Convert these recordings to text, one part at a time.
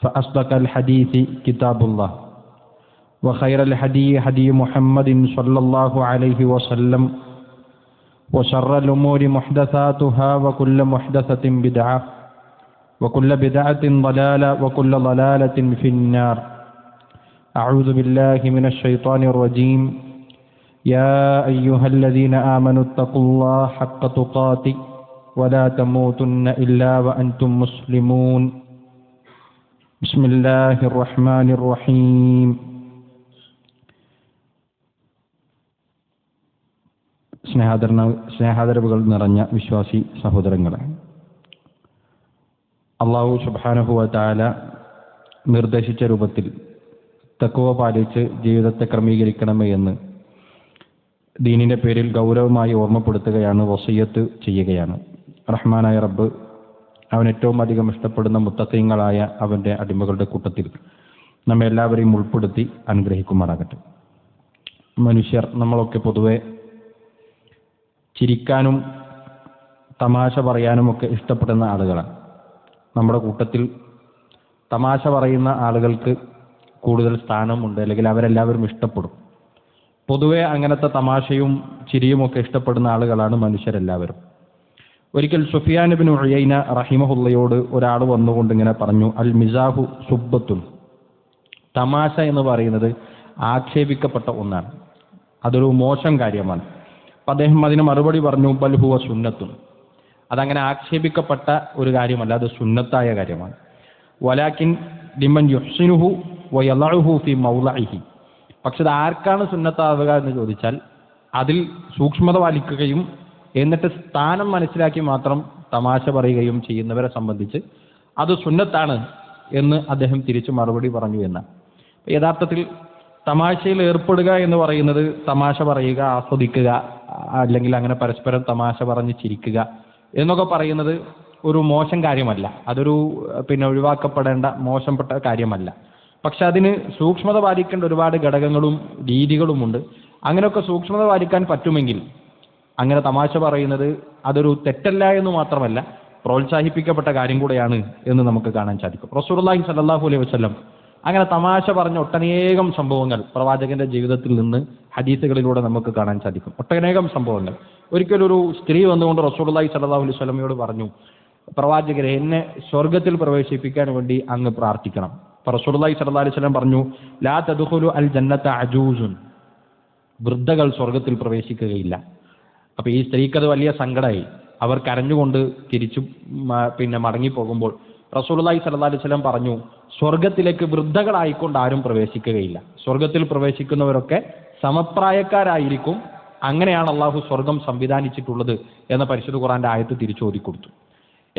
فأصدق الحديث كتاب الله. وخير الحدي هدي محمد صلى الله عليه وسلم. وشر الأمور محدثاتها وكل محدثة بدعة. وكل بدعة ضلالة وكل ضلالة في النار. أعوذ بالله من الشيطان الرجيم. يا أيها الذين آمنوا اتقوا الله حق تقاته ولا تموتن إلا وأنتم مسلمون. بسم الله الرحمن الرحيم സ്നേഹാദരണ സ്നേഹാദരവുകൾ നിറഞ്ഞ വിശ്വാസി സഹോദരങ്ങളെ അള്ളാഹു സുബാനുഹുവ താല നിർദ്ദേശിച്ച രൂപത്തിൽ തക്കുവ പാലിച്ച് ജീവിതത്തെ ക്രമീകരിക്കണമേ എന്ന് ദീനിന്റെ പേരിൽ ഗൗരവമായി ഓർമ്മപ്പെടുത്തുകയാണ് വസയ്യത്ത് ചെയ്യുകയാണ് റഹ്മാനായ റബ്ബ് അവൻ ഏറ്റവും അധികം ഇഷ്ടപ്പെടുന്ന മുത്തക്കയങ്ങളായ അവന്റെ അടിമകളുടെ കൂട്ടത്തിൽ നമ്മെ എല്ലാവരെയും ഉൾപ്പെടുത്തി അനുഗ്രഹിക്കുമാറാകട്ടെ. മനുഷ്യർ നമ്മളൊക്കെ പൊതുവെ ചിരിക്കാനും തമാശ പറയാനുമൊക്കെ ഇഷ്ടപ്പെടുന്ന ആളുകളാണ്. നമ്മുടെ കൂട്ടത്തിൽ തമാശ പറയുന്ന ആളുകൾക്ക് കൂടുതൽ സ്ഥാനമുണ്ട് അല്ലെങ്കിൽ അവരെല്ലാവരും ഇഷ്ടപ്പെടും. പൊതുവെ അങ്ങനത്തെ തമാശയും ചിരിയുമൊക്കെ ഇഷ്ടപ്പെടുന്ന ആളുകളാണ് മനുഷ്യരെല്ലാവരും. ഒരിക്കൽ സുഫിയാനബിൻ ബിൻ ഉയൈന റഹിമഹുല്ലയോട് ഒരാൾ വന്നുകൊണ്ട് ഇങ്ങനെ പറഞ്ഞു അൽ മിസാഹു സുബ്ബത്തുൻ. തമാശ എന്ന് പറയുന്നത് ആക്ഷേപിക്കപ്പെട്ട ഒന്നാണ്. അതൊരു മോശം കാര്യമാണ്. അപ്പം അദ്ദേഹം അതിന് മറുപടി പറഞ്ഞു ബൽഹുവ സുന്നത്തും അതങ്ങനെ ആക്ഷേപിക്കപ്പെട്ട ഒരു കാര്യമല്ല അത് സുന്നത്തായ കാര്യമാണ്. വലാക്കിൻ ലിമൻ യുഹ്സിനുഹു വയലഹു ഫി മൗലഹി പക്ഷെ അത് ആർക്കാണ് സുന്നത്താവുക എന്ന് ചോദിച്ചാൽ അതിൽ സൂക്ഷ്മത പാലിക്കുകയും എന്നിട്ട് സ്ഥാനം മനസ്സിലാക്കി മാത്രം തമാശ പറയുകയും ചെയ്യുന്നവരെ സംബന്ധിച്ച് അത് സുന്നത്താണ് എന്ന് അദ്ദേഹം തിരിച്ചു മറുപടി പറഞ്ഞു എന്ന്. യഥാർത്ഥത്തിൽ തമാശയിൽ ഏർപ്പെടുക എന്ന് പറയുന്നത് തമാശ പറയുക ആസ്വദിക്കുക അല്ലെങ്കിൽ അങ്ങനെ പരസ്പരം തമാശ പറഞ്ഞ് ചിരിക്കുക എന്നൊക്കെ പറയുന്നത് ഒരു മോശം കാര്യമല്ല. അതൊരു പിന്നെ ഒഴിവാക്കപ്പെടേണ്ട മോശപ്പെട്ട കാര്യമല്ല. പക്ഷെ അതിന് സൂക്ഷ്മത പാലിക്കേണ്ട ഒരുപാട് ഘടകങ്ങളും രീതികളുമുണ്ട്. അങ്ങനെയൊക്കെ സൂക്ഷ്മത പാലിക്കാൻ പറ്റുമെങ്കിൽ അങ്ങനെ തമാശ പറയുന്നത് അതൊരു തെറ്റല്ല എന്ന് മാത്രമല്ല പ്രോത്സാഹിപ്പിക്കപ്പെട്ട കാര്യം കൂടെയാണ് എന്ന് നമുക്ക് കാണാൻ സാധിക്കും. റസൂർലാഹി സല്ലാഹു അലൈഹി വസ്ലം അങ്ങനെ തമാശ പറഞ്ഞ ഒട്ടനേകം സംഭവങ്ങൾ പ്രവാചകന്റെ ജീവിതത്തിൽ നിന്ന് ഹദീസുകളിലൂടെ നമുക്ക് കാണാൻ സാധിക്കും. ഒട്ടനേകം സംഭവങ്ങൾ. ഒരിക്കലൊരു സ്ത്രീ വന്നുകൊണ്ട് റസൂർലാഹി സല്ലാഹു അലൈഹി സ്വലമയോട് പറഞ്ഞു പ്രവാചകരെ എന്നെ സ്വർഗത്തിൽ പ്രവേശിപ്പിക്കാൻ വേണ്ടി അങ്ങ് പ്രാർത്ഥിക്കണം. റസൂർലാഹി സല്ലാ അലൈഹി സ്വലം പറഞ്ഞു ലാ തദുഹുലു അൽ ജന്നത്ത അജൂസുൻ. വൃദ്ധകൾ സ്വർഗത്തിൽ പ്രവേശിക്കുകയില്ല. അപ്പൊ ഈ സ്ത്രീക്ക് അത് വലിയ സങ്കടമായി അവർ കരഞ്ഞുകൊണ്ട് തിരിച്ചു പിന്നെ മടങ്ങിപ്പോകുമ്പോൾ റസൂലി അലൈഹി സ്വലം പറഞ്ഞു സ്വർഗത്തിലേക്ക് വൃദ്ധകളായിക്കൊണ്ട് ആരും പ്രവേശിക്കുകയില്ല. സ്വർഗത്തിൽ പ്രവേശിക്കുന്നവരൊക്കെ സമപ്രായക്കാരായിരിക്കും. അങ്ങനെയാണ് അള്ളാഹു സ്വർഗം സംവിധാനിച്ചിട്ടുള്ളത് എന്ന പരിശുദ്ധ ഖുറാന്റെ ആയത്ത് തിരിച്ചു ഓതിക്കൊടുത്തു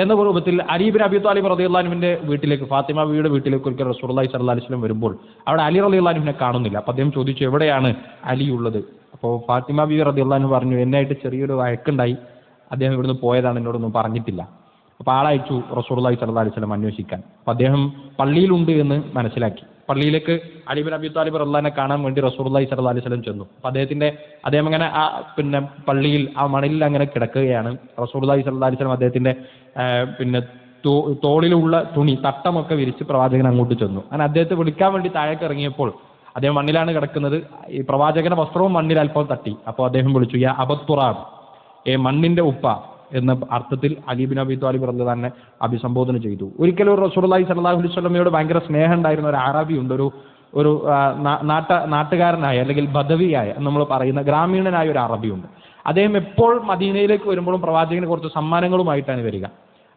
എന്ന രൂപത്തിൽ അലീബിൻ അബി താലിബ് റതി അള്ളാനുവിന്റെ വീട്ടിലേക്ക് ഫാത്തിമ ബിയുടെ വീട്ടിലേക്ക് ഒരിക്കൽ റസൂള്ളി സല്ലാ അലൈഹി സ്വലം വരുമ്പോൾ അവിടെ അലി റതി അള്ളാനുവിനെ കാണുന്നില്ല. അപ്പൊ അദ്ദേഹം ചോദിച്ചു എവിടെയാണ് അലി ഉള്ളത്? അപ്പോൾ ഫാത്തിമ ബി റതി അള്ളാഹു പറഞ്ഞു എന്നായിട്ട് ചെറിയൊരു വഴക്കുണ്ടായി. അദ്ദേഹം ഇവിടുന്ന് പോയതാണ് എന്നോടൊന്നും പറഞ്ഞിട്ടില്ല. അപ്പോൾ ആളയച്ചു റസൂള്ളി സല്ലാ അലൈഹി സ്വലം അന്വേഷിക്കാൻ. അപ്പോൾ അദ്ദേഹം പള്ളിയിലുണ്ട് എന്ന് മനസ്സിലാക്കി. പള്ളിയിലേക്ക് അലിബിൻ അബി താലിബ് റഹ്ലാനെ കാണാൻ വേണ്ടി റസൂർലായി സല്ലാ അലൈഹി സ്വലം ചെന്നു. അപ്പോൾ അദ്ദേഹത്തിന്റെ അദ്ദേഹം അങ്ങനെ ആ പിന്നെ പള്ളിയിൽ ആ മണലിൽ അങ്ങനെ കിടക്കുകയാണ്. റസൂർലായി സല്ലാ അലൈഹി സ്വലം അദ്ദേഹത്തിന്റെ പിന്നെ തോളിലുള്ള തുണി തട്ടമൊക്കെ വിരിച്ച് പ്രവാചകൻ അങ്ങോട്ട് ചെന്നു. അങ്ങനെ അദ്ദേഹത്തെ വിളിക്കാൻ വേണ്ടി താഴേക്ക് ഇറങ്ങിയപ്പോൾ അദ്ദേഹം മണ്ണിലാണ് കിടക്കുന്നത്. ഈ പ്രവാചകന്റെ വസ്ത്രവും മണ്ണിൽ അല്പം തട്ടി. അപ്പോൾ അദ്ദേഹം വിളിച്ചു യാ അബത്തുറാബ് ഏ മണ്ണിന്റെ ഉപ്പ എന്ന അർത്ഥത്തിൽ അലീബിൻ അബി താലിബ് റളിയല്ലാഹു തന്നെ അഭിസംബോധന ചെയ്തു. ഒരിക്കലും ഒരു റസൂലുള്ളാഹി സലാഹു അലൈഹി സ്വലമയോട് ഭയങ്കര സ്നേഹം ഉണ്ടായിരുന്ന ഒരു അറബി ഉണ്ട് ഒരു ഒരു നാട്ട നാട്ടുകാരനായ അല്ലെങ്കിൽ ബദവിയായ നമ്മൾ പറയുന്ന ഗ്രാമീണനായ ഒരു അറബിയുണ്ട് അദ്ദേഹം എപ്പോൾ മദീനയിലേക്ക് വരുമ്പോഴും പ്രവാചകന് കുറച്ച് സമ്മാനങ്ങളുമായിട്ടാണ് വരിക.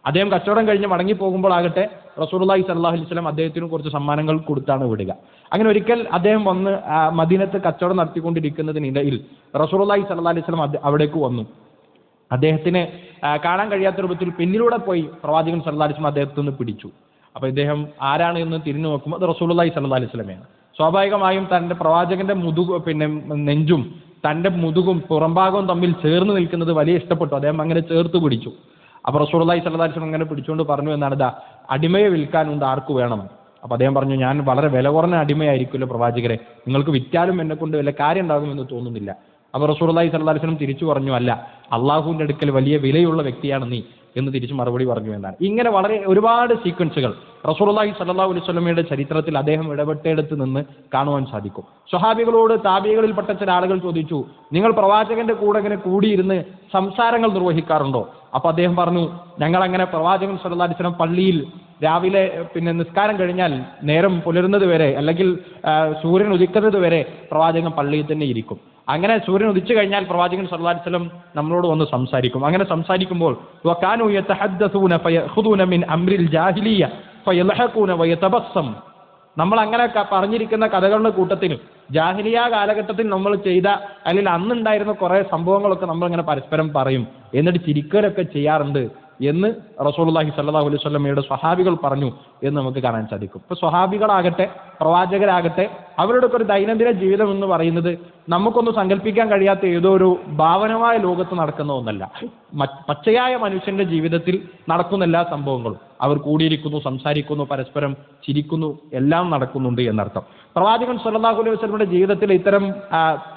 അദ്ദേഹം കച്ചവടം കഴിഞ്ഞ് മടങ്ങി പോകുമ്പോഴാകട്ടെ സ്വല്ലല്ലാഹു അലൈഹി വസല്ലം അദ്ദേഹത്തിന് കുറച്ച് സമ്മാനങ്ങൾ കൊടുത്താണ് വിടുക. അങ്ങനെ ഒരിക്കൽ അദ്ദേഹം വന്ന് മദീനത്ത് കച്ചവടം നടത്തിക്കൊണ്ടിരിക്കുന്നതിനിടയിൽ സ്വല്ലല്ലാഹു അലൈഹി അദ്ദേ- അവിടേക്ക് വന്നു. അദ്ദേഹത്തിന് കാണാൻ കഴിയാത്ത രൂപത്തിൽ പിന്നിലൂടെ പോയി പ്രവാചകൻ സല്ലല്ലാഹു അലൈഹി വസല്ലം അദ്ദേഹത്തെ നിന്ന് പിടിച്ചു. അപ്പോൾ ഇദ്ദേഹം ആരാണ് എന്ന് തിരിഞ്ഞു നോക്കുമ്പോൾ അത് റസൂലുള്ളാഹി സ്വല്ലല്ലാഹു അലൈഹി വസല്ലമയാണ്. സ്വാഭാവികമായും തന്റെ പ്രവാചകന്റെ മുതുകു പിന്നെ നെഞ്ചും തന്റെ മുതുകും പുറംഭാഗവും തമ്മിൽ ചേർന്ന് നിൽക്കുന്നത് വലിയ ഇഷ്ടപ്പെട്ടു. അദ്ദേഹം അങ്ങനെ ചേർത്ത് പിടിച്ചു. അപ്പൊ റസൂലുള്ളാഹി സ്വല്ലല്ലാഹു അലൈഹി വസല്ലം അങ്ങനെ പിടിച്ചുകൊണ്ട് പറഞ്ഞു എന്നാണ് ഇതാ അടിമയെ വിൽക്കാനുണ്ട് ആർക്ക് വേണം. അപ്പൊ അദ്ദേഹം പറഞ്ഞു ഞാൻ വളരെ വില കുറഞ്ഞ അടിമയായിരിക്കുമല്ലോ പ്രവാചകരെ. നിങ്ങൾക്ക് വിറ്റാലും എന്നെ കൊണ്ട് വല്ല കാര്യം ഉണ്ടാകുമെന്ന് തോന്നുന്നില്ല. അപ്പൊ സ്വല്ലല്ലാഹു അലൈഹി വസല്ലം തിരിച്ചു പറഞ്ഞു അല്ല അള്ളാഹുവിന്റെ അടുക്കൽ വലിയ വിലയുള്ള വ്യക്തിയാണ് നീ എന്ന് തിരിച്ച് മറുപടി പറഞ്ഞു എന്നാണ്. ഇങ്ങനെ വളരെ ഒരുപാട് സീക്വൻസുകൾ റസൂലുള്ളാഹി സ്വല്ലല്ലാഹു അലൈഹി വസല്ലമയുടെ ചരിത്രത്തിൽ അദ്ദേഹം ഇടപെട്ടെടുത്ത് നിന്ന് കാണുവാൻ സാധിക്കും. സ്വഹാബികളോട് താപികളിൽപ്പെട്ട ചില ആളുകൾ ചോദിച്ചു നിങ്ങൾ പ്രവാചകന്റെ കൂടെ ഇങ്ങനെ കൂടിയിരുന്ന് സംസാരങ്ങൾ നിർവഹിക്കാറുണ്ടോ? അപ്പൊ അദ്ദേഹം പറഞ്ഞു ഞങ്ങൾ അങ്ങനെ പ്രവാചകൻ സല്ലാ അലൈഹി വസല്ലം പള്ളിയിൽ രാവിലെ പിന്നെ നിസ്കാരം കഴിഞ്ഞാൽ നേരം പുലരുന്നത് വരെ അല്ലെങ്കിൽ സൂര്യൻ ഉദിക്കുന്നത് വരെ പ്രവാചകൻ പള്ളിയിൽ തന്നെ ഇരിക്കും. അങ്ങനെ സൂര്യൻ ഉദിച്ചു കഴിഞ്ഞാൽ പ്രവാചകൻ സല്ലല്ലാഹു അലൈഹി നമ്മളോട് വന്ന് സംസാരിക്കും. അങ്ങനെ സംസാരിക്കുമ്പോൾ വകാനു ഫയഖുദൂന മിൻ ജാഹിലിയ ഫയൽഹഖൂന നമ്മൾ അങ്ങനെ പറഞ്ഞിരിക്കുന്ന കഥകളുടെ കൂട്ടത്തിൽ ജാഹിലിയ കാലഘട്ടത്തിൽ നമ്മൾ ചെയ്ത അല്ലെങ്കിൽ അന്നുണ്ടായിരുന്ന കുറെ സംഭവങ്ങളൊക്കെ നമ്മൾ ഇങ്ങനെ പരസ്പരം പറയും. എന്നിട്ട് ചിരിക്കലൊക്കെ ചെയ്യാറുണ്ട്. എന്ന് റസൂലുള്ളാഹി സ്വല്ലല്ലാഹു അലൈഹി വസല്ലമയുടെ സ്വഹാബികൾ പറഞ്ഞു എന്ന് നമുക്ക് കാണാൻ സാധിക്കും. ഇപ്പൊ സ്വഹാബികളാകട്ടെ പ്രവാചകരാകട്ടെ അവരുടെ ഒരു ദൈനംദിന ജീവിതം എന്ന് പറയുന്നത് നമുക്കൊന്നും സങ്കല്പിക്കാൻ കഴിയാത്ത ഏതോ ഒരു ഭാവനമായ ലോകത്ത് നടക്കുന്ന ഒന്നല്ല. പച്ചയായ മനുഷ്യന്റെ ജീവിതത്തിൽ നടക്കുന്ന എല്ലാ സംഭവങ്ങളും. അവർ കൂടിയിരിക്കുന്നു സംസാരിക്കുന്നു പരസ്പരം ചിരിക്കുന്നു എല്ലാം നടക്കുന്നുണ്ട് എന്നർത്ഥം. പ്രവാചകൻ സല്ലല്ലാഹു അലൈഹി വസല്ലമയുടെ ജീവിതത്തിൽ ഇത്തരം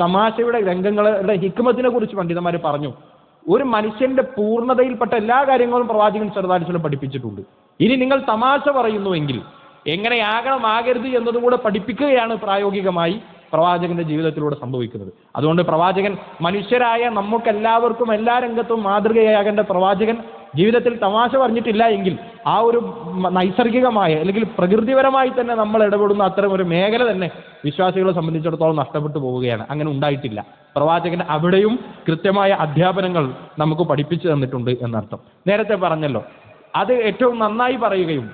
തമാശയുടെ രംഗങ്ങളുടെ ഹിക്മത്തിനെ കുറിച്ച് പണ്ഡിതന്മാർ പറഞ്ഞു. ഒരു മനുഷ്യന്റെ പൂർണതയിൽപ്പെട്ട എല്ലാ കാര്യങ്ങളും പ്രവാചകൻ ചെറുതാലിസ്വലം പഠിപ്പിച്ചിട്ടുണ്ട്. ഇനി നിങ്ങൾ തമാശ പറയുന്നുവെങ്കിൽ എങ്ങനെയാകണം ആകരുത് എന്നതും കൂടെ പഠിപ്പിക്കുകയാണ് പ്രായോഗികമായി പ്രവാചകന്റെ ജീവിതത്തിലൂടെ സംഭവിക്കുന്നത്. അതുകൊണ്ട് പ്രവാചകൻ മനുഷ്യരായ നമുക്കെല്ലാവർക്കും എല്ലാ രംഗത്തും മാതൃകയാകേണ്ട പ്രവാചകൻ ജീവിതത്തിൽ തമാശ പറഞ്ഞിട്ടില്ല എങ്കിൽ ആ ഒരു നൈസർഗികമായ അല്ലെങ്കിൽ പ്രകൃതിപരമായി തന്നെ നമ്മൾ ഇടപെടുന്ന അത്തരം ഒരു മേഖല തന്നെ വിശ്വാസികളെ സംബന്ധിച്ചിടത്തോളം നഷ്ടപ്പെട്ടു പോവുകയാണ്. അങ്ങനെ ഉണ്ടായിട്ടില്ല. പ്രവാചകൻ അവിടെയും കൃത്യമായ അധ്യാപനങ്ങൾ നമുക്ക് പഠിപ്പിച്ചു തന്നിട്ടുണ്ട് എന്നർത്ഥം. നേരത്തെ പറഞ്ഞല്ലോ അത് ഏറ്റവും നന്നായി പറയുകയും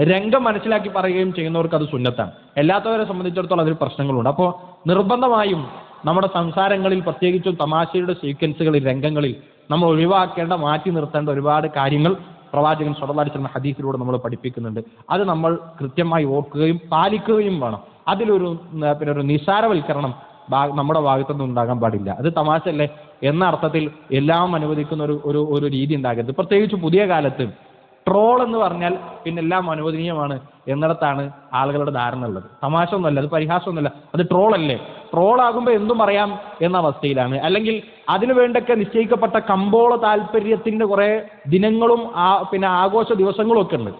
രംഗം മനസ്സിലാക്കി പറയുകയും ചെയ്യുന്നവർക്ക് അത് സുന്നത്താണ്. അല്ലാത്തവരെ സംബന്ധിച്ചിടത്തോളം അതിൽ പ്രശ്നങ്ങളുണ്ട്. അപ്പോൾ നിർബന്ധമായും നമ്മുടെ സംസാരങ്ങളിൽ പ്രത്യേകിച്ചും തമാശയുടെ സീക്വൻസുകളിൽ രംഗങ്ങളിൽ നമ്മൾ ഒഴിവാക്കേണ്ട മാറ്റി നിർത്തേണ്ട ഒരുപാട് കാര്യങ്ങൾ പ്രവാചകൻ സ്വടലാടിച്ചിരുന്ന ഹദീസിലൂടെ നമ്മൾ പഠിപ്പിക്കുന്നുണ്ട്. അത് നമ്മൾ കൃത്യമായി ഓർക്കുകയും പാലിക്കുകയും വേണം. അതിലൊരു പിന്നെ ഒരു നിസാരവൽക്കരണം നമ്മുടെ ഭാഗത്തുനിന്ന് ഉണ്ടാകാൻ പാടില്ല. അത് തമാശ അല്ലേ എന്ന അർത്ഥത്തിൽ എല്ലാം അനുവദിക്കുന്ന ഒരു ഒരു രീതി ഉണ്ടാകരുത്. പ്രത്യേകിച്ച് പുതിയ കാലത്ത് ട്രോൾ എന്ന് പറഞ്ഞാൽ പിന്നെ എല്ലാം അനുവദനീയമാണ് എന്നിടത്താണ് ആളുകളുടെ ധാരണ ഉള്ളത്. തമാശ ഒന്നുമല്ല അത് പരിഹാസമൊന്നുമല്ല. അത് ട്രോൾ ആകുമ്പോൾ എന്തും പറയാം എന്ന അവസ്ഥയിലാണ്. അല്ലെങ്കിൽ അതിനു വേണ്ടൊക്കെ നിശ്ചയിക്കപ്പെട്ട കമ്പോള താല്പര്യത്തിന്റെ കുറെ ദിനങ്ങളും ആ പിന്നെ ആഘോഷ ദിവസങ്ങളും ഒക്കെ ഉണ്ട്.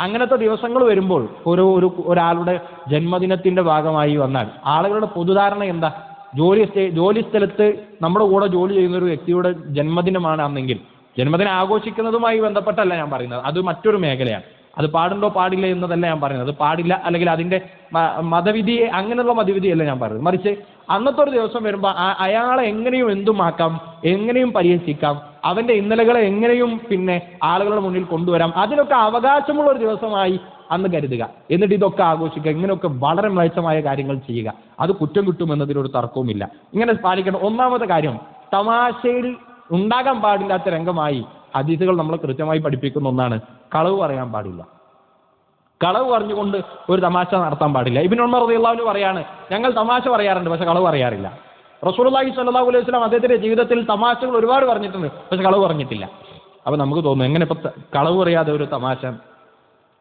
അങ്ങനത്തെ ദിവസങ്ങൾ വരുമ്പോൾ ഒരു ഒരു ഒരാളുടെ ജന്മദിനത്തിന്റെ ഭാഗമായി വന്നാൽ ആളുകളുടെ പൊതുധാരണ എന്താ? ജോലി ജോലി സ്ഥലത്ത് നമ്മുടെ കൂടെ ജോലി ചെയ്യുന്ന ഒരു വ്യക്തിയുടെ ജന്മദിനമാണ് അന്നെങ്കിൽ ജന്മദിനം ആഘോഷിക്കുന്നതുമായി ബന്ധപ്പെട്ടല്ല ഞാൻ പറയുന്നത്. അത് മറ്റൊരു മേഖലയാണ്. അത് പാടുണ്ടോ പാടില്ല എന്നതല്ല ഞാൻ പറയുന്നത്. അത് പാടില്ല അല്ലെങ്കിൽ അതിന്റെ മതവിധിയെ അങ്ങനെയുള്ള മതവിധിയല്ല ഞാൻ പറയുന്നത്. മറിച്ച് അന്നത്തെ ഒരു ദിവസം വരുമ്പോൾ അയാളെ എങ്ങനെയും എന്തുമാക്കാം എങ്ങനെയും പരിഹസിക്കാം അവന്റെ ഇന്നലകളെ എങ്ങനെയും പിന്നെ ആളുകളുടെ മുന്നിൽ കൊണ്ടുവരാം അതിനൊക്കെ അവകാശമുള്ള ഒരു ദിവസമായി അന്ന് കരുതുക. എന്നിട്ട് ഇതൊക്കെ ആഘോഷിക്കുക ഇങ്ങനെയൊക്കെ വളരെ മ്ലേച്ഛമായ കാര്യങ്ങൾ ചെയ്യുക. അത് കുറ്റം കിട്ടുമെന്നതിനൊരു തർക്കവുമില്ല. ഇങ്ങനെ പാലിക്കണം ഒന്നാമത്തെ കാര്യം തമാശയിൽ ഉണ്ടാകാൻ പാടില്ലാത്ത രംഗമായി ഹദീസുകൾ നമ്മൾ കൃത്യമായി പഠിപ്പിക്കുന്ന ഒന്നാണ് കളവ് പറയാൻ പാടില്ല. കളവ് പറഞ്ഞുകൊണ്ട് ഒരു തമാശ നടത്താൻ പാടില്ല. ഇബിൻ ഉമർ റളിയല്ലാഹു പറയാണ് ഞങ്ങൾ തമാശ പറയാറുണ്ട് പക്ഷെ കളവ് പറയാറില്ല. റസൂലുള്ളാഹി സ്വല്ലല്ലാഹു അലൈഹി വസല്ലം അദ്ദേഹത്തിന്റെ ജീവിതത്തിൽ തമാശകൾ ഒരുപാട് പറഞ്ഞിട്ടുണ്ട് പക്ഷെ കളവ് പറഞ്ഞിട്ടില്ല. അപ്പൊ നമുക്ക് തോന്നും എങ്ങനെ ഇപ്പൊ കളവ് പറയാതെ ഒരു തമാശ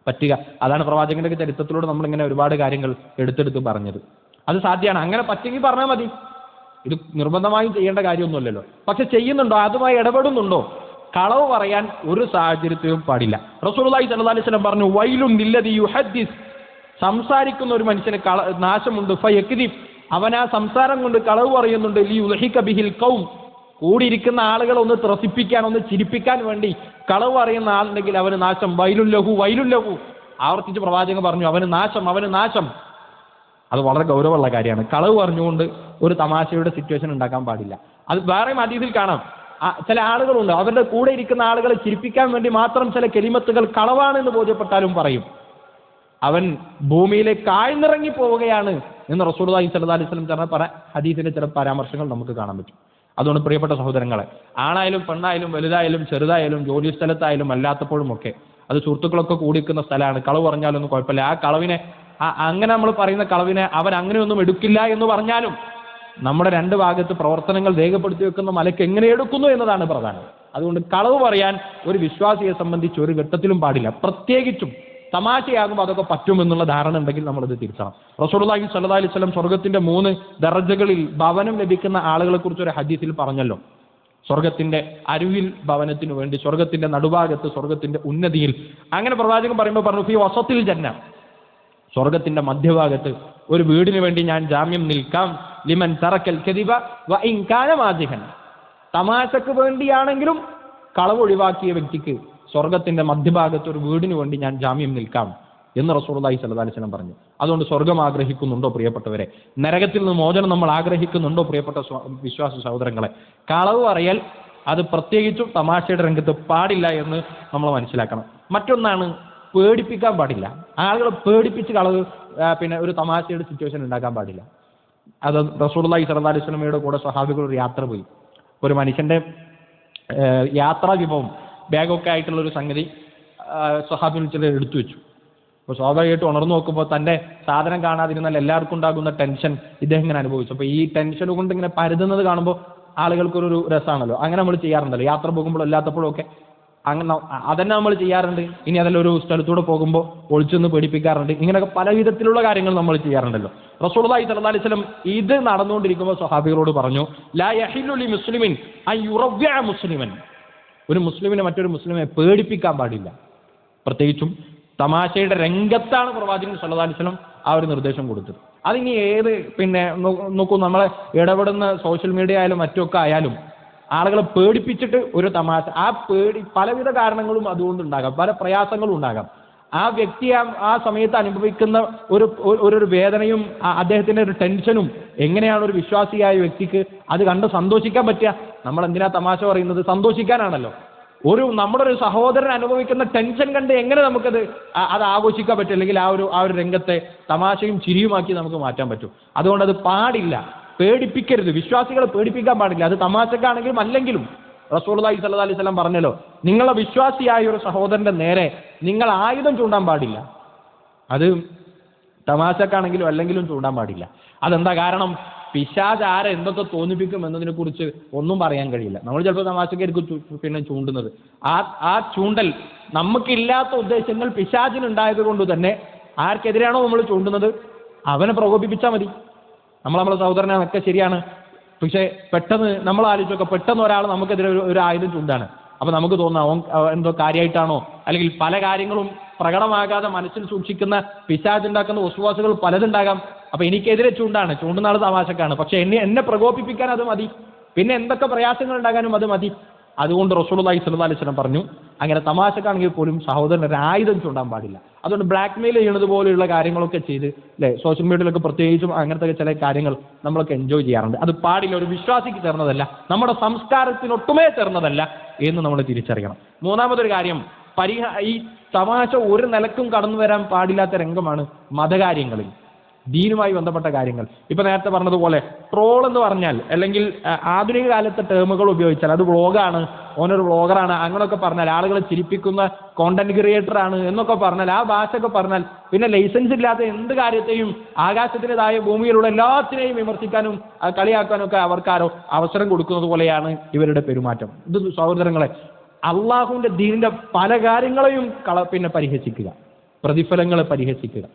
പറ്റുക? അതാണ് പ്രവാചകന്റെ ചരിത്രത്തിലൂടെ നമ്മൾ ഇങ്ങനെ ഒരുപാട് കാര്യങ്ങൾ എടുത്തെടുത്ത് പറഞ്ഞത്. അത് സാധ്യമാണ്. അങ്ങനെ പറ്റെങ്കിൽ പറഞ്ഞാൽ മതി. ഇത് നിർബന്ധമായും ചെയ്യേണ്ട കാര്യമൊന്നുമല്ലല്ലോ. പക്ഷെ ചെയ്യുന്നുണ്ടോ? അതുമായി ഇടപെടുന്നുണ്ടോ? കളവ് പറയാൻ ഒരു സാഹചര്യത്തിലും പാടില്ല. അലൈഹി വസല്ലം പറഞ്ഞു വൈലും നില്ലതി യുഹദ്ദിസ്. സംസാരിക്കുന്ന ഒരു മനുഷ്യന് കള നാശമുണ്ട്. ഫയക്ദിബ്. അവൻ ആ സംസാരം കൊണ്ട് കളവ് പറയുന്നുണ്ട് ലി ബിഹിൽ കൗം കൂടിയിരിക്കുന്ന ആളുകളെ ഒന്ന് ത്രസിപ്പിക്കാൻ ഒന്ന് ചിരിപ്പിക്കാൻ വേണ്ടി കളവ് പറയുന്ന ആളുണ്ടെങ്കിൽ അവന് നാശം. വൈലുല്ലഹു വൈലുല്ലഹു ആവർത്തിച്ച് പ്രവാചകൻ പറഞ്ഞു അവന് നാശം അവന് നാശം. അത് വളരെ ഗൗരവമുള്ള കാര്യമാണ്. കളവ് പറഞ്ഞുകൊണ്ട് ഒരു തമാശയുടെ സിറ്റുവേഷൻ ഉണ്ടാക്കാൻ പാടില്ല. അത് വേറെയും അതീതിൽ കാണാം. ചില ആളുകളുണ്ട്. അവരുടെ കൂടെ ഇരിക്കുന്ന ആളുകളെ ചിരിപ്പിക്കാൻ വേണ്ടി മാത്രം ചില കെലിമത്തുകൾ കളവാണെന്ന് ബോധ്യപ്പെട്ടാലും പറയും. അവൻ ഭൂമിയിലേക്ക് ആഴ്ന്നിറങ്ങി പോവുകയാണ് എന്ന് റസൂർദായി സല്ലു അലൈഹി സ്വലം ചില പറ ഹദീസിന്റെ ചില പരാമർശങ്ങൾ നമുക്ക് കാണാൻ പറ്റും. അതുകൊണ്ട് പ്രിയപ്പെട്ട സഹോദരങ്ങളെ ആണായാലും പെണ്ണായാലും വലുതായാലും ചെറുതായാലും ജോലി സ്ഥലത്തായാലും അല്ലാത്തപ്പോഴും ഒക്കെ അത് സുഹൃത്തുക്കളൊക്കെ കൂടിക്കുന്ന സ്ഥലമാണ്. കളവ് പറഞ്ഞാലൊന്നും കുഴപ്പമില്ല. ആ കളവിനെ അങ്ങനെ നമ്മൾ പറയുന്ന കളവിനെ അവൻ അങ്ങനെയൊന്നും എടുക്കില്ല എന്ന് പറഞ്ഞാലും നമ്മുടെ രണ്ട് ഭാഗത്ത് പ്രവർത്തനങ്ങൾ രേഖപ്പെടുത്തി വെക്കുന്ന മലക്ക് എങ്ങനെ എടുക്കുന്നു എന്നതാണ് പ്രധാനം. അതുകൊണ്ട് കളവ് പറയാൻ ഒരു വിശ്വാസിയെ സംബന്ധിച്ച് ഒരു ഘട്ടത്തിലും പാടില്ല. പ്രത്യേകിച്ചും തമാശയാകുമ്പോൾ അതൊക്കെ പറ്റുമെന്നുള്ള ധാരണ ഉണ്ടെങ്കിൽ നമ്മളത് തിരിച്ചണം റസൂലുള്ളാഹി സ്വല്ലല്ലാഹി അലൈഹി വസല്ലം സ്വർഗത്തിന്റെ മൂന്ന് ദർജകളിൽ ഭവനം ലഭിക്കുന്ന ആളുകളെ കുറിച്ച് ഒരു ഹദീസിൽ പറഞ്ഞല്ലോ. സ്വർഗത്തിന്റെ അരുവിൽ ഭവനത്തിനു വേണ്ടി സ്വർഗത്തിന്റെ നടുഭാഗത്ത് സ്വർഗത്തിന്റെ ഉന്നതിയിൽ. അങ്ങനെ പ്രവാചകൻ പറയുമ്പോൾ പറഞ്ഞു ഈ വസത്തിൽ ജന്ന സ്വർഗത്തിന്റെ മധ്യഭാഗത്ത് ഒരു വീടിന് വേണ്ടി ഞാൻ ജാമ്യം നിൽക്കാം. ലിമൻ തറക്കൽ കദിബ വ ഇൻ കാന തമാശക്ക് വേണ്ടിയാണെങ്കിലും കളവ് ഒഴിവാക്കിയ വ്യക്തിക്ക് സ്വർഗത്തിന്റെ മധ്യഭാഗത്ത് ഒരു വീടിന് വേണ്ടി ഞാൻ ജാമ്യം നിൽക്കാം എന്ന് റസൂർദായി സല്ലാസ്ലം പറഞ്ഞു. അതുകൊണ്ട് സ്വർഗം ആഗ്രഹിക്കുന്നുണ്ടോ പ്രിയപ്പെട്ടവരെ? നരകത്തിൽ നിന്ന് മോചനം നമ്മൾ ആഗ്രഹിക്കുന്നുണ്ടോ പ്രിയപ്പെട്ട വിശ്വാസ സഹോദരങ്ങളെ? കളവ് പറയൽ അത് പ്രത്യേകിച്ചും തമാശയുടെ രംഗത്ത് പാടില്ല എന്ന് നമ്മൾ മനസ്സിലാക്കണം. മറ്റൊന്നാണ് പേടിപ്പിക്കാൻ പാടില്ല. ആളുകളെ പേടിപ്പിച്ച് കളവ് പിന്നെ ഒരു തമാശയുടെ സിറ്റുവേഷൻ ഉണ്ടാക്കാൻ പാടില്ല. അത് റസൂർലായി സല്ലാ അലൈഹി സ്വലമയുടെ കൂടെ സ്വഹാബികൾ ഒരു യാത്ര പോയി. ഒരു മനുഷ്യന്റെ യാത്രാ വിഭവം ബാഗൊക്കെ ആയിട്ടുള്ള ഒരു സംഗതി സ്വഹാബിൽ ചില എടുത്തു വെച്ചു. അപ്പോൾ സ്വാഭാവികമായിട്ട് ഉണർന്നു നോക്കുമ്പോൾ തന്റെ സാധനം കാണാതിരുന്നാൽ എല്ലാവർക്കും ഉണ്ടാകുന്ന ടെൻഷൻ ഇദ്ദേഹം ഇങ്ങനെ അനുഭവിച്ചു. അപ്പോൾ ഈ ടെൻഷൻ കൊണ്ട് ഇങ്ങനെ പരുതുന്നത് കാണുമ്പോൾ ആളുകൾക്കൊരു രസമാണല്ലോ അങ്ങനെ നമ്മൾ ചെയ്യാറുണ്ടല്ലോ. യാത്ര പോകുമ്പോൾ അല്ലാത്തപ്പോഴും ഒക്കെ അങ്ങനെ അതന്നെ നമ്മൾ ചെയ്യാറുണ്ട്. ഇനി അതല്ല ഒരു സ്ഥലത്തൂടെ പോകുമ്പോൾ ഒളിച്ചൊന്ന് പേടിപ്പിക്കാറുണ്ട്. ഇങ്ങനെയൊക്കെ പല വിധത്തിലുള്ള കാര്യങ്ങൾ നമ്മൾ ചെയ്യാറുണ്ടല്ലോ. സ്വല്ലല്ലാഹി അലൈഹി വസല്ലം ഇത് നടന്നുകൊണ്ടിരിക്കുമ്പോൾ സ്വഹാബികളോട് പറഞ്ഞു ലാ മുസ്ലിമിൻ ആ യുറവ്യ മുസ്ലിമൻ. ഒരു മുസ്ലിമിനെ മറ്റൊരു മുസ്ലിമെ പേടിപ്പിക്കാൻ പാടില്ല. പ്രത്യേകിച്ചും തമാശയുടെ രംഗത്താണ് പ്രവാചകൻ സല്ലല്ലാഹു അലൈഹി വസല്ലം ആ ഒരു നിർദ്ദേശം കൊടുത്തത്. അതിനി ഏത് പിന്നെ നോക്കൂ നമ്മളെ ഇടപെടുന്ന സോഷ്യൽ മീഡിയ ആയാലും മറ്റൊക്കെ ആയാലും ആളുകളെ പേടിപ്പിച്ചിട്ട് ഒരു തമാശ. ആ പേടി പലവിധ കാരണങ്ങളും അതുകൊണ്ട് ഉണ്ടാകാം. പല പ്രയാസങ്ങളും ഉണ്ടാകാം. ആ വ്യക്തി ആ ആ സമയത്ത് അനുഭവിക്കുന്ന ഒരു ഒരു- വേദനയും അദ്ദേഹത്തിന്റെ ഒരു ടെൻഷനും എങ്ങനെയാണ് ഒരു വിശ്വാസിയായ വ്യക്തിക്ക് അത് കണ്ട് സന്തോഷിക്കാൻ പറ്റുക? നമ്മൾ എന്തിനാ തമാശ പറയുന്നത്? സന്തോഷിക്കാനാണല്ലോ. ഒരു നമ്മുടെ ഒരു സഹോദരൻ അനുഭവിക്കുന്ന ടെൻഷൻ കണ്ട് എങ്ങനെ നമുക്കത് അത് ആഘോഷിക്കാൻ പറ്റും? അല്ലെങ്കിൽ ആ ഒരു ആ ഒരു രംഗത്തെ തമാശയും ചിരിയുമാക്കി നമുക്ക് മാറ്റാൻ പറ്റും. അതുകൊണ്ട് അത് പാടില്ല. പേടിപ്പിക്കരുത്. വിശ്വാസികളെ പേടിപ്പിക്കാൻ പാടില്ല. അത് തമാശക്കാണെങ്കിലും അല്ലെങ്കിലും റസൂർദായി സല്ലു അലൈഹി സ്വലം പറഞ്ഞല്ലോ നിങ്ങളെ വിശ്വാസിയായ ഒരു സഹോദരന്റെ നേരെ നിങ്ങൾ ആയുധം ചൂണ്ടാൻ പാടില്ല. അത് തമാശക്കാണെങ്കിലും അല്ലെങ്കിലും ചൂണ്ടാൻ പാടില്ല. അതെന്താ കാരണം? പിശാജ് ആരെ എന്തൊക്കെ തോന്നിപ്പിക്കും എന്നതിനെ കുറിച്ച് ഒന്നും പറയാൻ കഴിയില്ല. നമ്മൾ ചിലപ്പോൾ തമാശക്കായിരിക്കും പിന്നെ ചൂണ്ടുന്നത്. ആ ആ ചൂണ്ടൽ നമുക്കില്ലാത്ത ഉദ്ദേശങ്ങൾ പിശാചിനുണ്ടായത് കൊണ്ട് തന്നെ ആർക്കെതിരെയാണോ നമ്മൾ ചൂണ്ടുന്നത്? അവനെ പ്രകോപിപ്പിച്ചാൽ മതി. നമ്മൾ നമ്മളെ സഹോദരനൊക്കെ ശരിയാണ്. പക്ഷേ പെട്ടെന്ന് നമ്മൾ ആലോചിച്ചൊക്കെ പെട്ടെന്ന് ഒരാൾ നമുക്കെതിരെ ഒരു ഒരു ആയുധം ചൂണ്ടാണ്. അപ്പൊ നമുക്ക് തോന്നാം എന്തോ കാര്യമായിട്ടാണോ അല്ലെങ്കിൽ പല കാര്യങ്ങളും പ്രകടമാകാതെ മനസ്സിൽ സൂക്ഷിക്കുന്ന പിശാചുണ്ടാക്കുന്ന വസുവാസുകൾ പലതുണ്ടാകാം. അപ്പൊ എനിക്കെതിരെ ചൂണ്ടാണ്. ചൂണ്ടുന്ന ആൾ തമാശക്കാണ്. പക്ഷെ എന്നെ എന്നെ പ്രകോപിപ്പിക്കാൻ അത് മതി. പിന്നെ എന്തൊക്കെ പ്രയാസങ്ങൾ ഉണ്ടാകാനും അത് മതി. അതുകൊണ്ട് റസൂലുള്ളാഹി സ്വല്ലല്ലാഹി അലൈഹി വസല്ലം പറഞ്ഞു അങ്ങനെ തമാശക്കാണെങ്കിൽ പോലും സഹോദരൻ ഒരു ആയുധം ചൂണ്ടാൻ പാടില്ല. അതുകൊണ്ട് ബ്ലാക്ക് മെയിൽ ചെയ്യുന്നത് പോലെയുള്ള കാര്യങ്ങളൊക്കെ ചെയ്ത് അല്ലെ സോഷ്യൽ മീഡിയയിലൊക്കെ പ്രത്യേകിച്ചും അങ്ങനത്തെ ചില കാര്യങ്ങൾ നമ്മളൊക്കെ എൻജോയ് ചെയ്യാറുണ്ട്. അത് പാടില്ല ഒരു വിശ്വാസിക്ക് ചേർന്നതല്ല നമ്മുടെ സംസ്കാരത്തിനൊട്ടുമേ ചേർന്നതല്ല എന്ന് നമ്മൾ തിരിച്ചറിയണം. മൂന്നാമതൊരു കാര്യം പരിഹ ഈ തമാശ ഒരു നിലക്കും കടന്നു വരാൻ പാടില്ലാത്ത രംഗമാണ് മതകാര്യങ്ങളിൽ. ദീനുമായി ബന്ധപ്പെട്ട കാര്യങ്ങൾ. ഇപ്പൊ നേരത്തെ പറഞ്ഞതുപോലെ ട്രോൾ എന്ന് പറഞ്ഞാൽ അല്ലെങ്കിൽ ആധുനിക കാലത്തെ ടേമുകൾ ഉപയോഗിച്ചാൽ അത് വ്ളോഗാണ് ഓനൊരു വ്ളോഗറാണ് അങ്ങനെയൊക്കെ പറഞ്ഞാൽ ആളുകളെ ചിരിപ്പിക്കുന്ന കോണ്ടന്റ് ക്രിയേറ്റർ ആണ് എന്നൊക്കെ പറഞ്ഞാൽ ആ ഭാഷയൊക്കെ പറഞ്ഞാൽ പിന്നെ ലൈസൻസ് ഇല്ലാത്ത എന്ത് കാര്യത്തെയും ആകാശത്തിന്റെതായ ഭൂമിയിലുള്ള എല്ലാത്തിനെയും വിമർശിക്കാനും കളിയാക്കാനും ഒക്കെ അവർക്കാരോ അവസരം കൊടുക്കുന്നത് പോലെയാണ് ഇവരുടെ പെരുമാറ്റം. ഇത് സഹോദരങ്ങളെ അള്ളാഹുവിന്റെ ദീനിന്റെ പല കാര്യങ്ങളെയും കള പിന്നെ പരിഹസിക്കുക. പ്രതിഫലങ്ങളെ പരിഹസിക്കുക.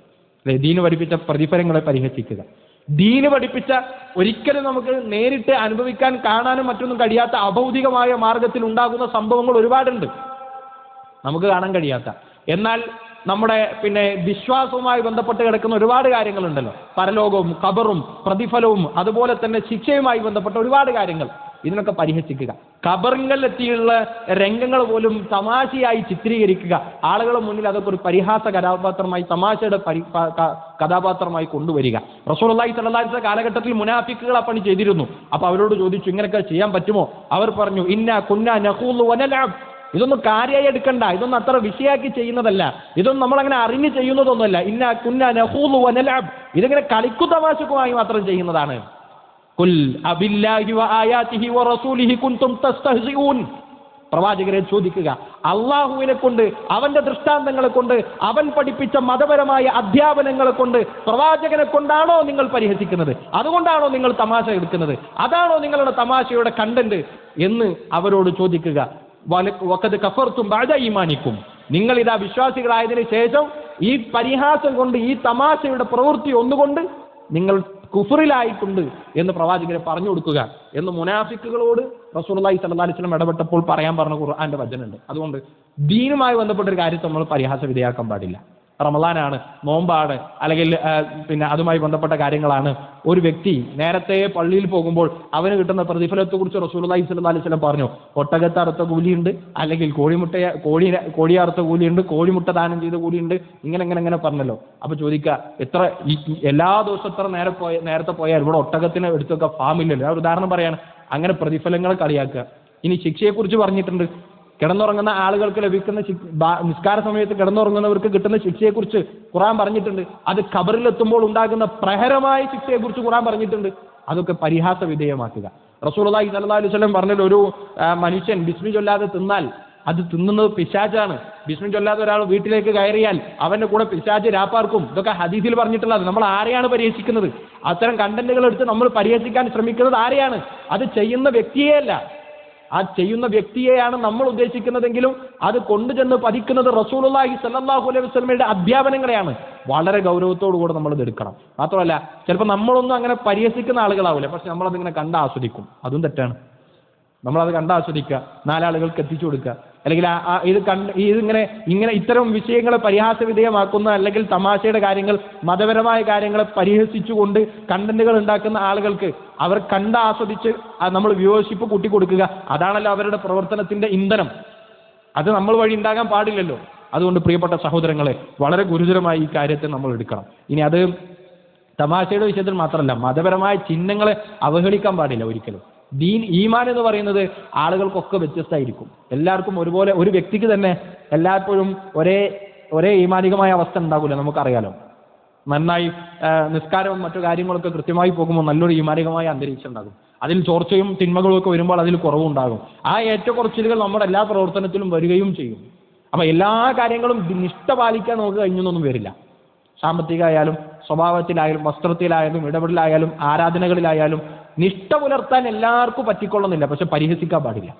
അല്ലെ? ദീന് പഠിപ്പിച്ച പ്രതിഫലങ്ങളെ പരിഹസിക്കുക. ദീന് പഠിപ്പിച്ച ഒരിക്കലും നമുക്ക് നേരിട്ട് അനുഭവിക്കാൻ കാണാനും മറ്റൊന്നും കഴിയാത്ത അഭൗതികമായ മാർഗത്തിൽ ഉണ്ടാകുന്ന സംഭവങ്ങൾ ഒരുപാടുണ്ട്. നമുക്ക് കാണാൻ കഴിയാത്ത. എന്നാൽ നമ്മുടെ പിന്നെ വിശ്വാസവുമായി ബന്ധപ്പെട്ട് കിടക്കുന്ന ഒരുപാട് കാര്യങ്ങളുണ്ടല്ലോ. പരലോകവും ഖബറും പ്രതിഫലവും അതുപോലെ തന്നെ ശിക്ഷയുമായി ബന്ധപ്പെട്ട ഒരുപാട് കാര്യങ്ങൾ. ഇതിനൊക്കെ പരിഹസിക്കുക. കബറിങ്ങളിലെത്തിയുള്ള രംഗങ്ങൾ പോലും തമാശയായി ചിത്രീകരിക്കുക. ആളുകളുടെ മുന്നിൽ അതൊക്കെ ഒരു പരിഹാസ കഥാപാത്രമായി തമാശയുടെ പരി കഥാപാത്രമായി കൊണ്ടുവരിക. അലൈഹി വസല്ലം കാലഘട്ടത്തിൽ മുനാഫിക്കുകൾ ആ പണി ചെയ്തിരുന്നു. അപ്പൊ അവരോട് ചോദിച്ചു ഇങ്ങനെയൊക്കെ ചെയ്യാൻ പറ്റുമോ? അവർ പറഞ്ഞു ഇന്ന കുന്ന നഖൂലു വനലഅബ് ഇതൊന്നും കാര്യമായി എടുക്കണ്ട. ഇതൊന്നും അത്ര വിഷയാക്കി ചെയ്യുന്നതല്ല. ഇതൊന്നും നമ്മൾ അങ്ങനെ അറിഞ്ഞ് ചെയ്യുന്നതൊന്നുമല്ല. ഇന്ന കുന്ന നഖൂലു വനലാബ് ഇതിങ്ങനെ കളിക്കു തമാശക്കുമായി മാത്രം ചെയ്യുന്നതാണ്. പ്രവാചകരെ ചോദിക്കുക അള്ളാഹുവിനെ കൊണ്ട് അവന്റെ ദൃഷ്ടാന്തങ്ങളെ കൊണ്ട് അവൻ പഠിപ്പിച്ച മതപരമായ അധ്യാപനങ്ങളെ കൊണ്ട് പ്രവാചകനെ കൊണ്ടാണോ നിങ്ങൾ പരിഹസിക്കുന്നത്? അതുകൊണ്ടാണോ നിങ്ങൾ തമാശ എടുക്കുന്നത്? അതാണോ നിങ്ങളുടെ തമാശയുടെ കണ്ടന്റ് എന്ന് അവരോട് ചോദിക്കുക. വഖദ് കഫർത്തും ബാജ ഈമാനിക്കും. നിങ്ങൾ ഇതാ വിശ്വാസികളായതിനു ശേഷം ഈ പരിഹാസം കൊണ്ട് ഈ തമാശയുടെ പ്രവൃത്തി ഒന്നുകൊണ്ട് നിങ്ങൾ കുഫറിലായിട്ടുണ്ട് എന്ന് പ്രവാചകരെ പറഞ്ഞു കൊടുക്കുക എന്ന് മുനാഫിക്കുകളോട് അലൈഹി വസല്ലം ഇടപെട്ടപ്പോൾ പറയാൻ പറഞ്ഞ ഖുർആാന്റെ വചനമുണ്ട്. അതുകൊണ്ട് ദീനുമായി ബന്ധപ്പെട്ട ഒരു കാര്യത്തെ നമ്മൾ പരിഹാസ വിധേയാക്കാൻ പാടില്ല. റമദാനാണ് നോമ്പാണ് അല്ലെങ്കിൽ പിന്നെ അതുമായി ബന്ധപ്പെട്ട കാര്യങ്ങളാണ്. ഒരു വ്യക്തി നേരത്തെ പള്ളിയിൽ പോകുമ്പോൾ അവന് കിട്ടുന്ന പ്രതിഫലത്തെക്കുറിച്ച് റസൂലുള്ളാഹി സ്വല്ലല്ലാഹി അലൈഹി വസല്ലം പറഞ്ഞു. ഒട്ടകത്ത് അറുത്ത കൂലിയുണ്ട് അല്ലെങ്കിൽ കോഴിമുട്ട കോഴി കോഴി അറുത്ത കൂലിയുണ്ട് കോഴിമുട്ട ദാനം ചെയ്ത കൂലിയുണ്ട് ഇങ്ങനെ ഇങ്ങനെ ഇങ്ങനെ പറഞ്ഞല്ലോ. അപ്പൊ ചോദിക്കുക എത്ര എല്ലാ ദിവസവും എത്ര നേരെ പോയ നേരത്തെ പോയാൽ ഇവിടെ ഒട്ടകത്തിന് എടുത്തൊക്കെ ഫാമില്ലല്ലോ ഒരു ഉദാഹരണം പറയാണ് അങ്ങനെ പ്രതിഫലങ്ങൾ കളിയാക്കുക ഇനി ശിക്ഷയെക്കുറിച്ച് പറഞ്ഞിട്ടുണ്ട്. കിടന്നുറങ്ങുന്ന ആളുകൾക്ക് ലഭിക്കുന്ന നിസ്കാര സമയത്ത് കിടന്നുറങ്ങുന്നവർക്ക് കിട്ടുന്ന ശിക്ഷയെക്കുറിച്ച് ഖുറാൻ പറഞ്ഞിട്ടുണ്ട്. അത് ഖബറിലെത്തുമ്പോൾ ഉണ്ടാകുന്ന പ്രഹരമായ ശിക്ഷയെക്കുറിച്ച് ഖുറാൻ പറഞ്ഞിട്ടുണ്ട്. അതൊക്കെ പരിഹാസ വിധേയമാക്കുക. റസൂലുള്ളാഹി സ്വല്ലല്ലാഹി അലൈഹി വസല്ലം പറഞ്ഞല്ലോ ഒരു മനുഷ്യൻ ബിസ്മി ചൊല്ലാതെ തിന്നാൽ അത് തിന്നുന്നത് പിശാചാണ്. ബിസ്മി ചൊല്ലാതെ ഒരാൾ വീട്ടിലേക്ക് കയറിയാൽ അവന്റെ കൂടെ പിശാജ് രാപ്പാർക്കും. ഇതൊക്കെ ഹദീസിൽ പറഞ്ഞിട്ടുള്ളത് നമ്മൾ ആരെയാണ് പരിഹസിക്കുന്നത്? അത്തരം കണ്ടന്റുകൾ എടുത്ത് നമ്മൾ പരിഹസിക്കാൻ ശ്രമിക്കുന്നത് ആരെയാണ്? അത് ചെയ്യുന്ന വ്യക്തിയെയല്ല ആ ചെയ്യുന്ന വ്യക്തിയെയാണ് നമ്മൾ ഉദ്ദേശിക്കുന്നതെങ്കിലും അത് കൊണ്ടുചെന്ന് പതിക്കുന്നത് റസൂലുള്ളാഹി സല്ലല്ലാഹു അലൈഹി വസല്ലമയുടെ അധ്യാപനങ്ങളെയാണ്. വളരെ ഗൗരവത്തോടു കൂടെ നമ്മൾ ഇത് എടുക്കണം. മാത്രമല്ല ചിലപ്പോൾ നമ്മളൊന്നും അങ്ങനെ പരിഹസിക്കുന്ന ആളുകളാവില്ല പക്ഷെ നമ്മളതിങ്ങനെ കണ്ട് ആസ്വദിക്കും അതും തെറ്റാണ്. നമ്മളത് കണ്ട് ആസ്വദിക്കുക നാലാളുകൾക്ക് എത്തിച്ചു കൊടുക്കുക. അല്ലെങ്കിൽ ആ- ഇത് കണ്ട് ഇതിങ്ങനെ ഇങ്ങനെ ഇത്തരം വിഷയങ്ങളെ പരിഹാസ വിധേയമാക്കുന്ന അല്ലെങ്കിൽ തമാശയുടെ കാര്യങ്ങൾ മതപരമായ കാര്യങ്ങളെ പരിഹസിച്ചുകൊണ്ട് കണ്ടന്റുകൾ ഉണ്ടാക്കുന്ന ആളുകൾക്ക് അവർ കണ്ട് ആസ്വദിച്ച് നമ്മൾ വ്യൂവർഷിപ്പ് കൂട്ടിക്കൊടുക്കുക. അതാണല്ലോ അവരുടെ പ്രവർത്തനത്തിന്റെ ഇന്ധനം. അത് നമ്മൾ വഴി ഉണ്ടാകാൻ പാടില്ലല്ലോ. അതുകൊണ്ട് പ്രിയപ്പെട്ട സഹോദരങ്ങളെ വളരെ ഗുരുതരമായി ഈ കാര്യത്തെ നമ്മൾ എടുക്കണം. ഇനി അത് തമാശയുടെ വിഷയത്തിൽ മാത്രമല്ല മതപരമായ ചിഹ്നങ്ങളെ അവഹേളിക്കാൻ പാടില്ല ഒരിക്കലും. ദീൻ ഈമാൻ എന്ന് പറയുന്നത് ആളുകൾക്കൊക്കെ വ്യത്യസ്തമായിരിക്കും. എല്ലാവർക്കും ഒരുപോലെ ഒരു വ്യക്തിക്ക് തന്നെ എല്ലായ്പ്പോഴും ഒരേ ഒരേ ഈമാനികമായ അവസ്ഥ ഉണ്ടാകില്ല നമുക്കറിയാലോ. നന്നായി നിസ്കാരവും മറ്റു കാര്യങ്ങളൊക്കെ കൃത്യമായി പോകുമ്പോൾ നല്ലൊരു ഈമാനികമായ അന്തരീക്ഷം ഉണ്ടാകും. അതിൽ ചോർച്ചയും തിന്മകളും ഒക്കെ വരുമ്പോൾ അതിൽ കുറവുണ്ടാകും ആ ഏറ്റക്കുറച്ചിലുകൾ നമ്മുടെ എല്ലാ പ്രവർത്തനത്തിലും വരികയും ചെയ്യും. അപ്പൊ എല്ലാ കാര്യങ്ങളും നിഷ്ഠ പാലിക്കാൻ നമുക്ക് കഴിഞ്ഞൊന്നും വരില്ല. സാമ്പത്തികമായാലും സ്വഭാവത്തിലായാലും വസ്ത്രത്തിലായാലും ഇടപെടലായാലും ആരാധനകളിലായാലും നിഷ്ഠ പുലർത്താൻ എല്ലാവർക്കും പറ്റിക്കൊള്ളുന്നില്ല. പക്ഷെ പരിഹസിക്കാൻ പാടില്ല.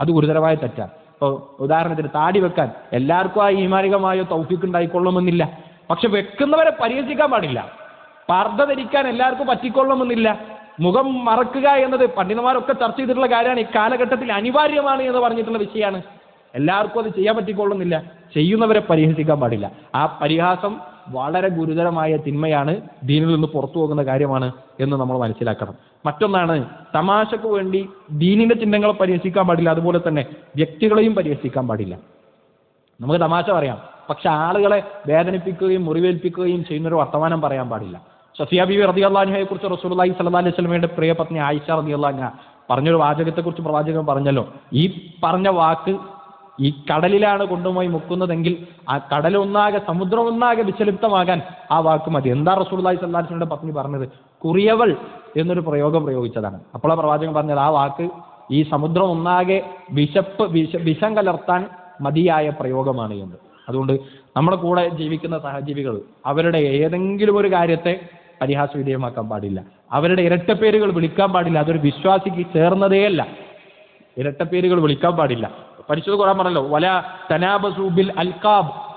അത് ഗുരുതരമായ തെറ്റാണ്. ഇപ്പോൾ ഉദാഹരണത്തിന് താടി വെക്കാൻ എല്ലാവർക്കും ആ ഈമാനികമായ തൗഫിക്ക് ഉണ്ടായിക്കൊള്ളുമെന്നില്ല പക്ഷെ വെക്കുന്നവരെ പരിഹസിക്കാൻ പാടില്ല. പർദ്ധ ധരിക്കാൻ എല്ലാവർക്കും പറ്റിക്കൊള്ളുമെന്നില്ല മുഖം മറക്കുക എന്നത് പണ്ഡിതന്മാരൊക്കെ ചർച്ച ചെയ്തിട്ടുള്ള കാര്യമാണ്. ഈ കാലഘട്ടത്തിൽ അനിവാര്യമാണ് എന്ന് പറഞ്ഞിട്ടുള്ള വിഷയമാണ്. എല്ലാവർക്കും അത് ചെയ്യാൻ പറ്റിക്കൊള്ളുന്നില്ല. ചെയ്യുന്നവരെ പരിഹസിക്കാൻ പാടില്ല. ആ പരിഹാസം വളരെ ഗുരുതരമായ തിന്മയാണ് ദീനിൽ നിന്ന് പുറത്തു പോകുന്ന കാര്യമാണ് എന്ന് നമ്മൾ മനസ്സിലാക്കണം. മറ്റൊന്നാണ് തമാശക്ക് വേണ്ടി ദീനിന്റെ ചിഹ്നങ്ങളെ പരിഹസിക്കാൻ പാടില്ല. അതുപോലെ തന്നെ വ്യക്തികളെയും പരിഹസിക്കാൻ പാടില്ല. നമുക്ക് തമാശ പറയാം. പക്ഷെ ആളുകളെ വേദനിപ്പിക്കുകയും മുറിവേൽപ്പിക്കുകയും ചെയ്യുന്നൊരു വർത്തമാനം പറയാൻ പാടില്ല. സഫിയ ബിബി റതി അള്ളാഹിനെ കുറിച്ച് റസൂലി സല്ലാ അലൈഹി സ്വലമയുടെ പ്രിയപത്നി ആയിഷ റതി അള്ളാഹ പറഞ്ഞൊരു വാചകത്തെ കുറിച്ച് പ്രവാചകൻ പറഞ്ഞല്ലോ. ഈ പറഞ്ഞ വാക്ക് ഈ കടലിലാണ് കൊണ്ടുപോയി മുക്കുന്നതെങ്കിൽ ആ കടലൊന്നാകെ സമുദ്രം ഒന്നാകെ വിചലിപ്തമാകാൻ ആ വാക്ക് മതി. എന്താ റസൂള്ളി സല്ലാ അലിസ്ലമിയുടെ പത്നി പറഞ്ഞത്? കുറിയവൾ എന്നൊരു പ്രയോഗം പ്രയോഗിച്ചതാണ്. അപ്പോൾ ആ പ്രവാചകൻ പറഞ്ഞത് ആ വാക്ക് ഈ സമുദ്രം ഒന്നാകെ വിശപ്പ് വിഷ വിഷം കലർത്താൻ മതിയായ പ്രയോഗമാണ് എന്ന്. അതുകൊണ്ട് നമ്മുടെ കൂടെ ജീവിക്കുന്ന സഹജീവികൾ അവരുടെ ഏതെങ്കിലും ഒരു കാര്യത്തെ പരിഹാസ വിധേയമാക്കാൻ പാടില്ല. അവരുടെ ഇരട്ടപ്പേരുകൾ വിളിക്കാൻ പാടില്ല. അതൊരു വിശ്വാസിക്ക് ചേർന്നതേയല്ല. ഇരട്ടപ്പേരുകൾ വിളിക്കാൻ പാടില്ല. പരിശുദ്ധ കുറാൻ പറഞ്ഞല്ലോ വല തനാബസൂബിൽ അൽകാബ്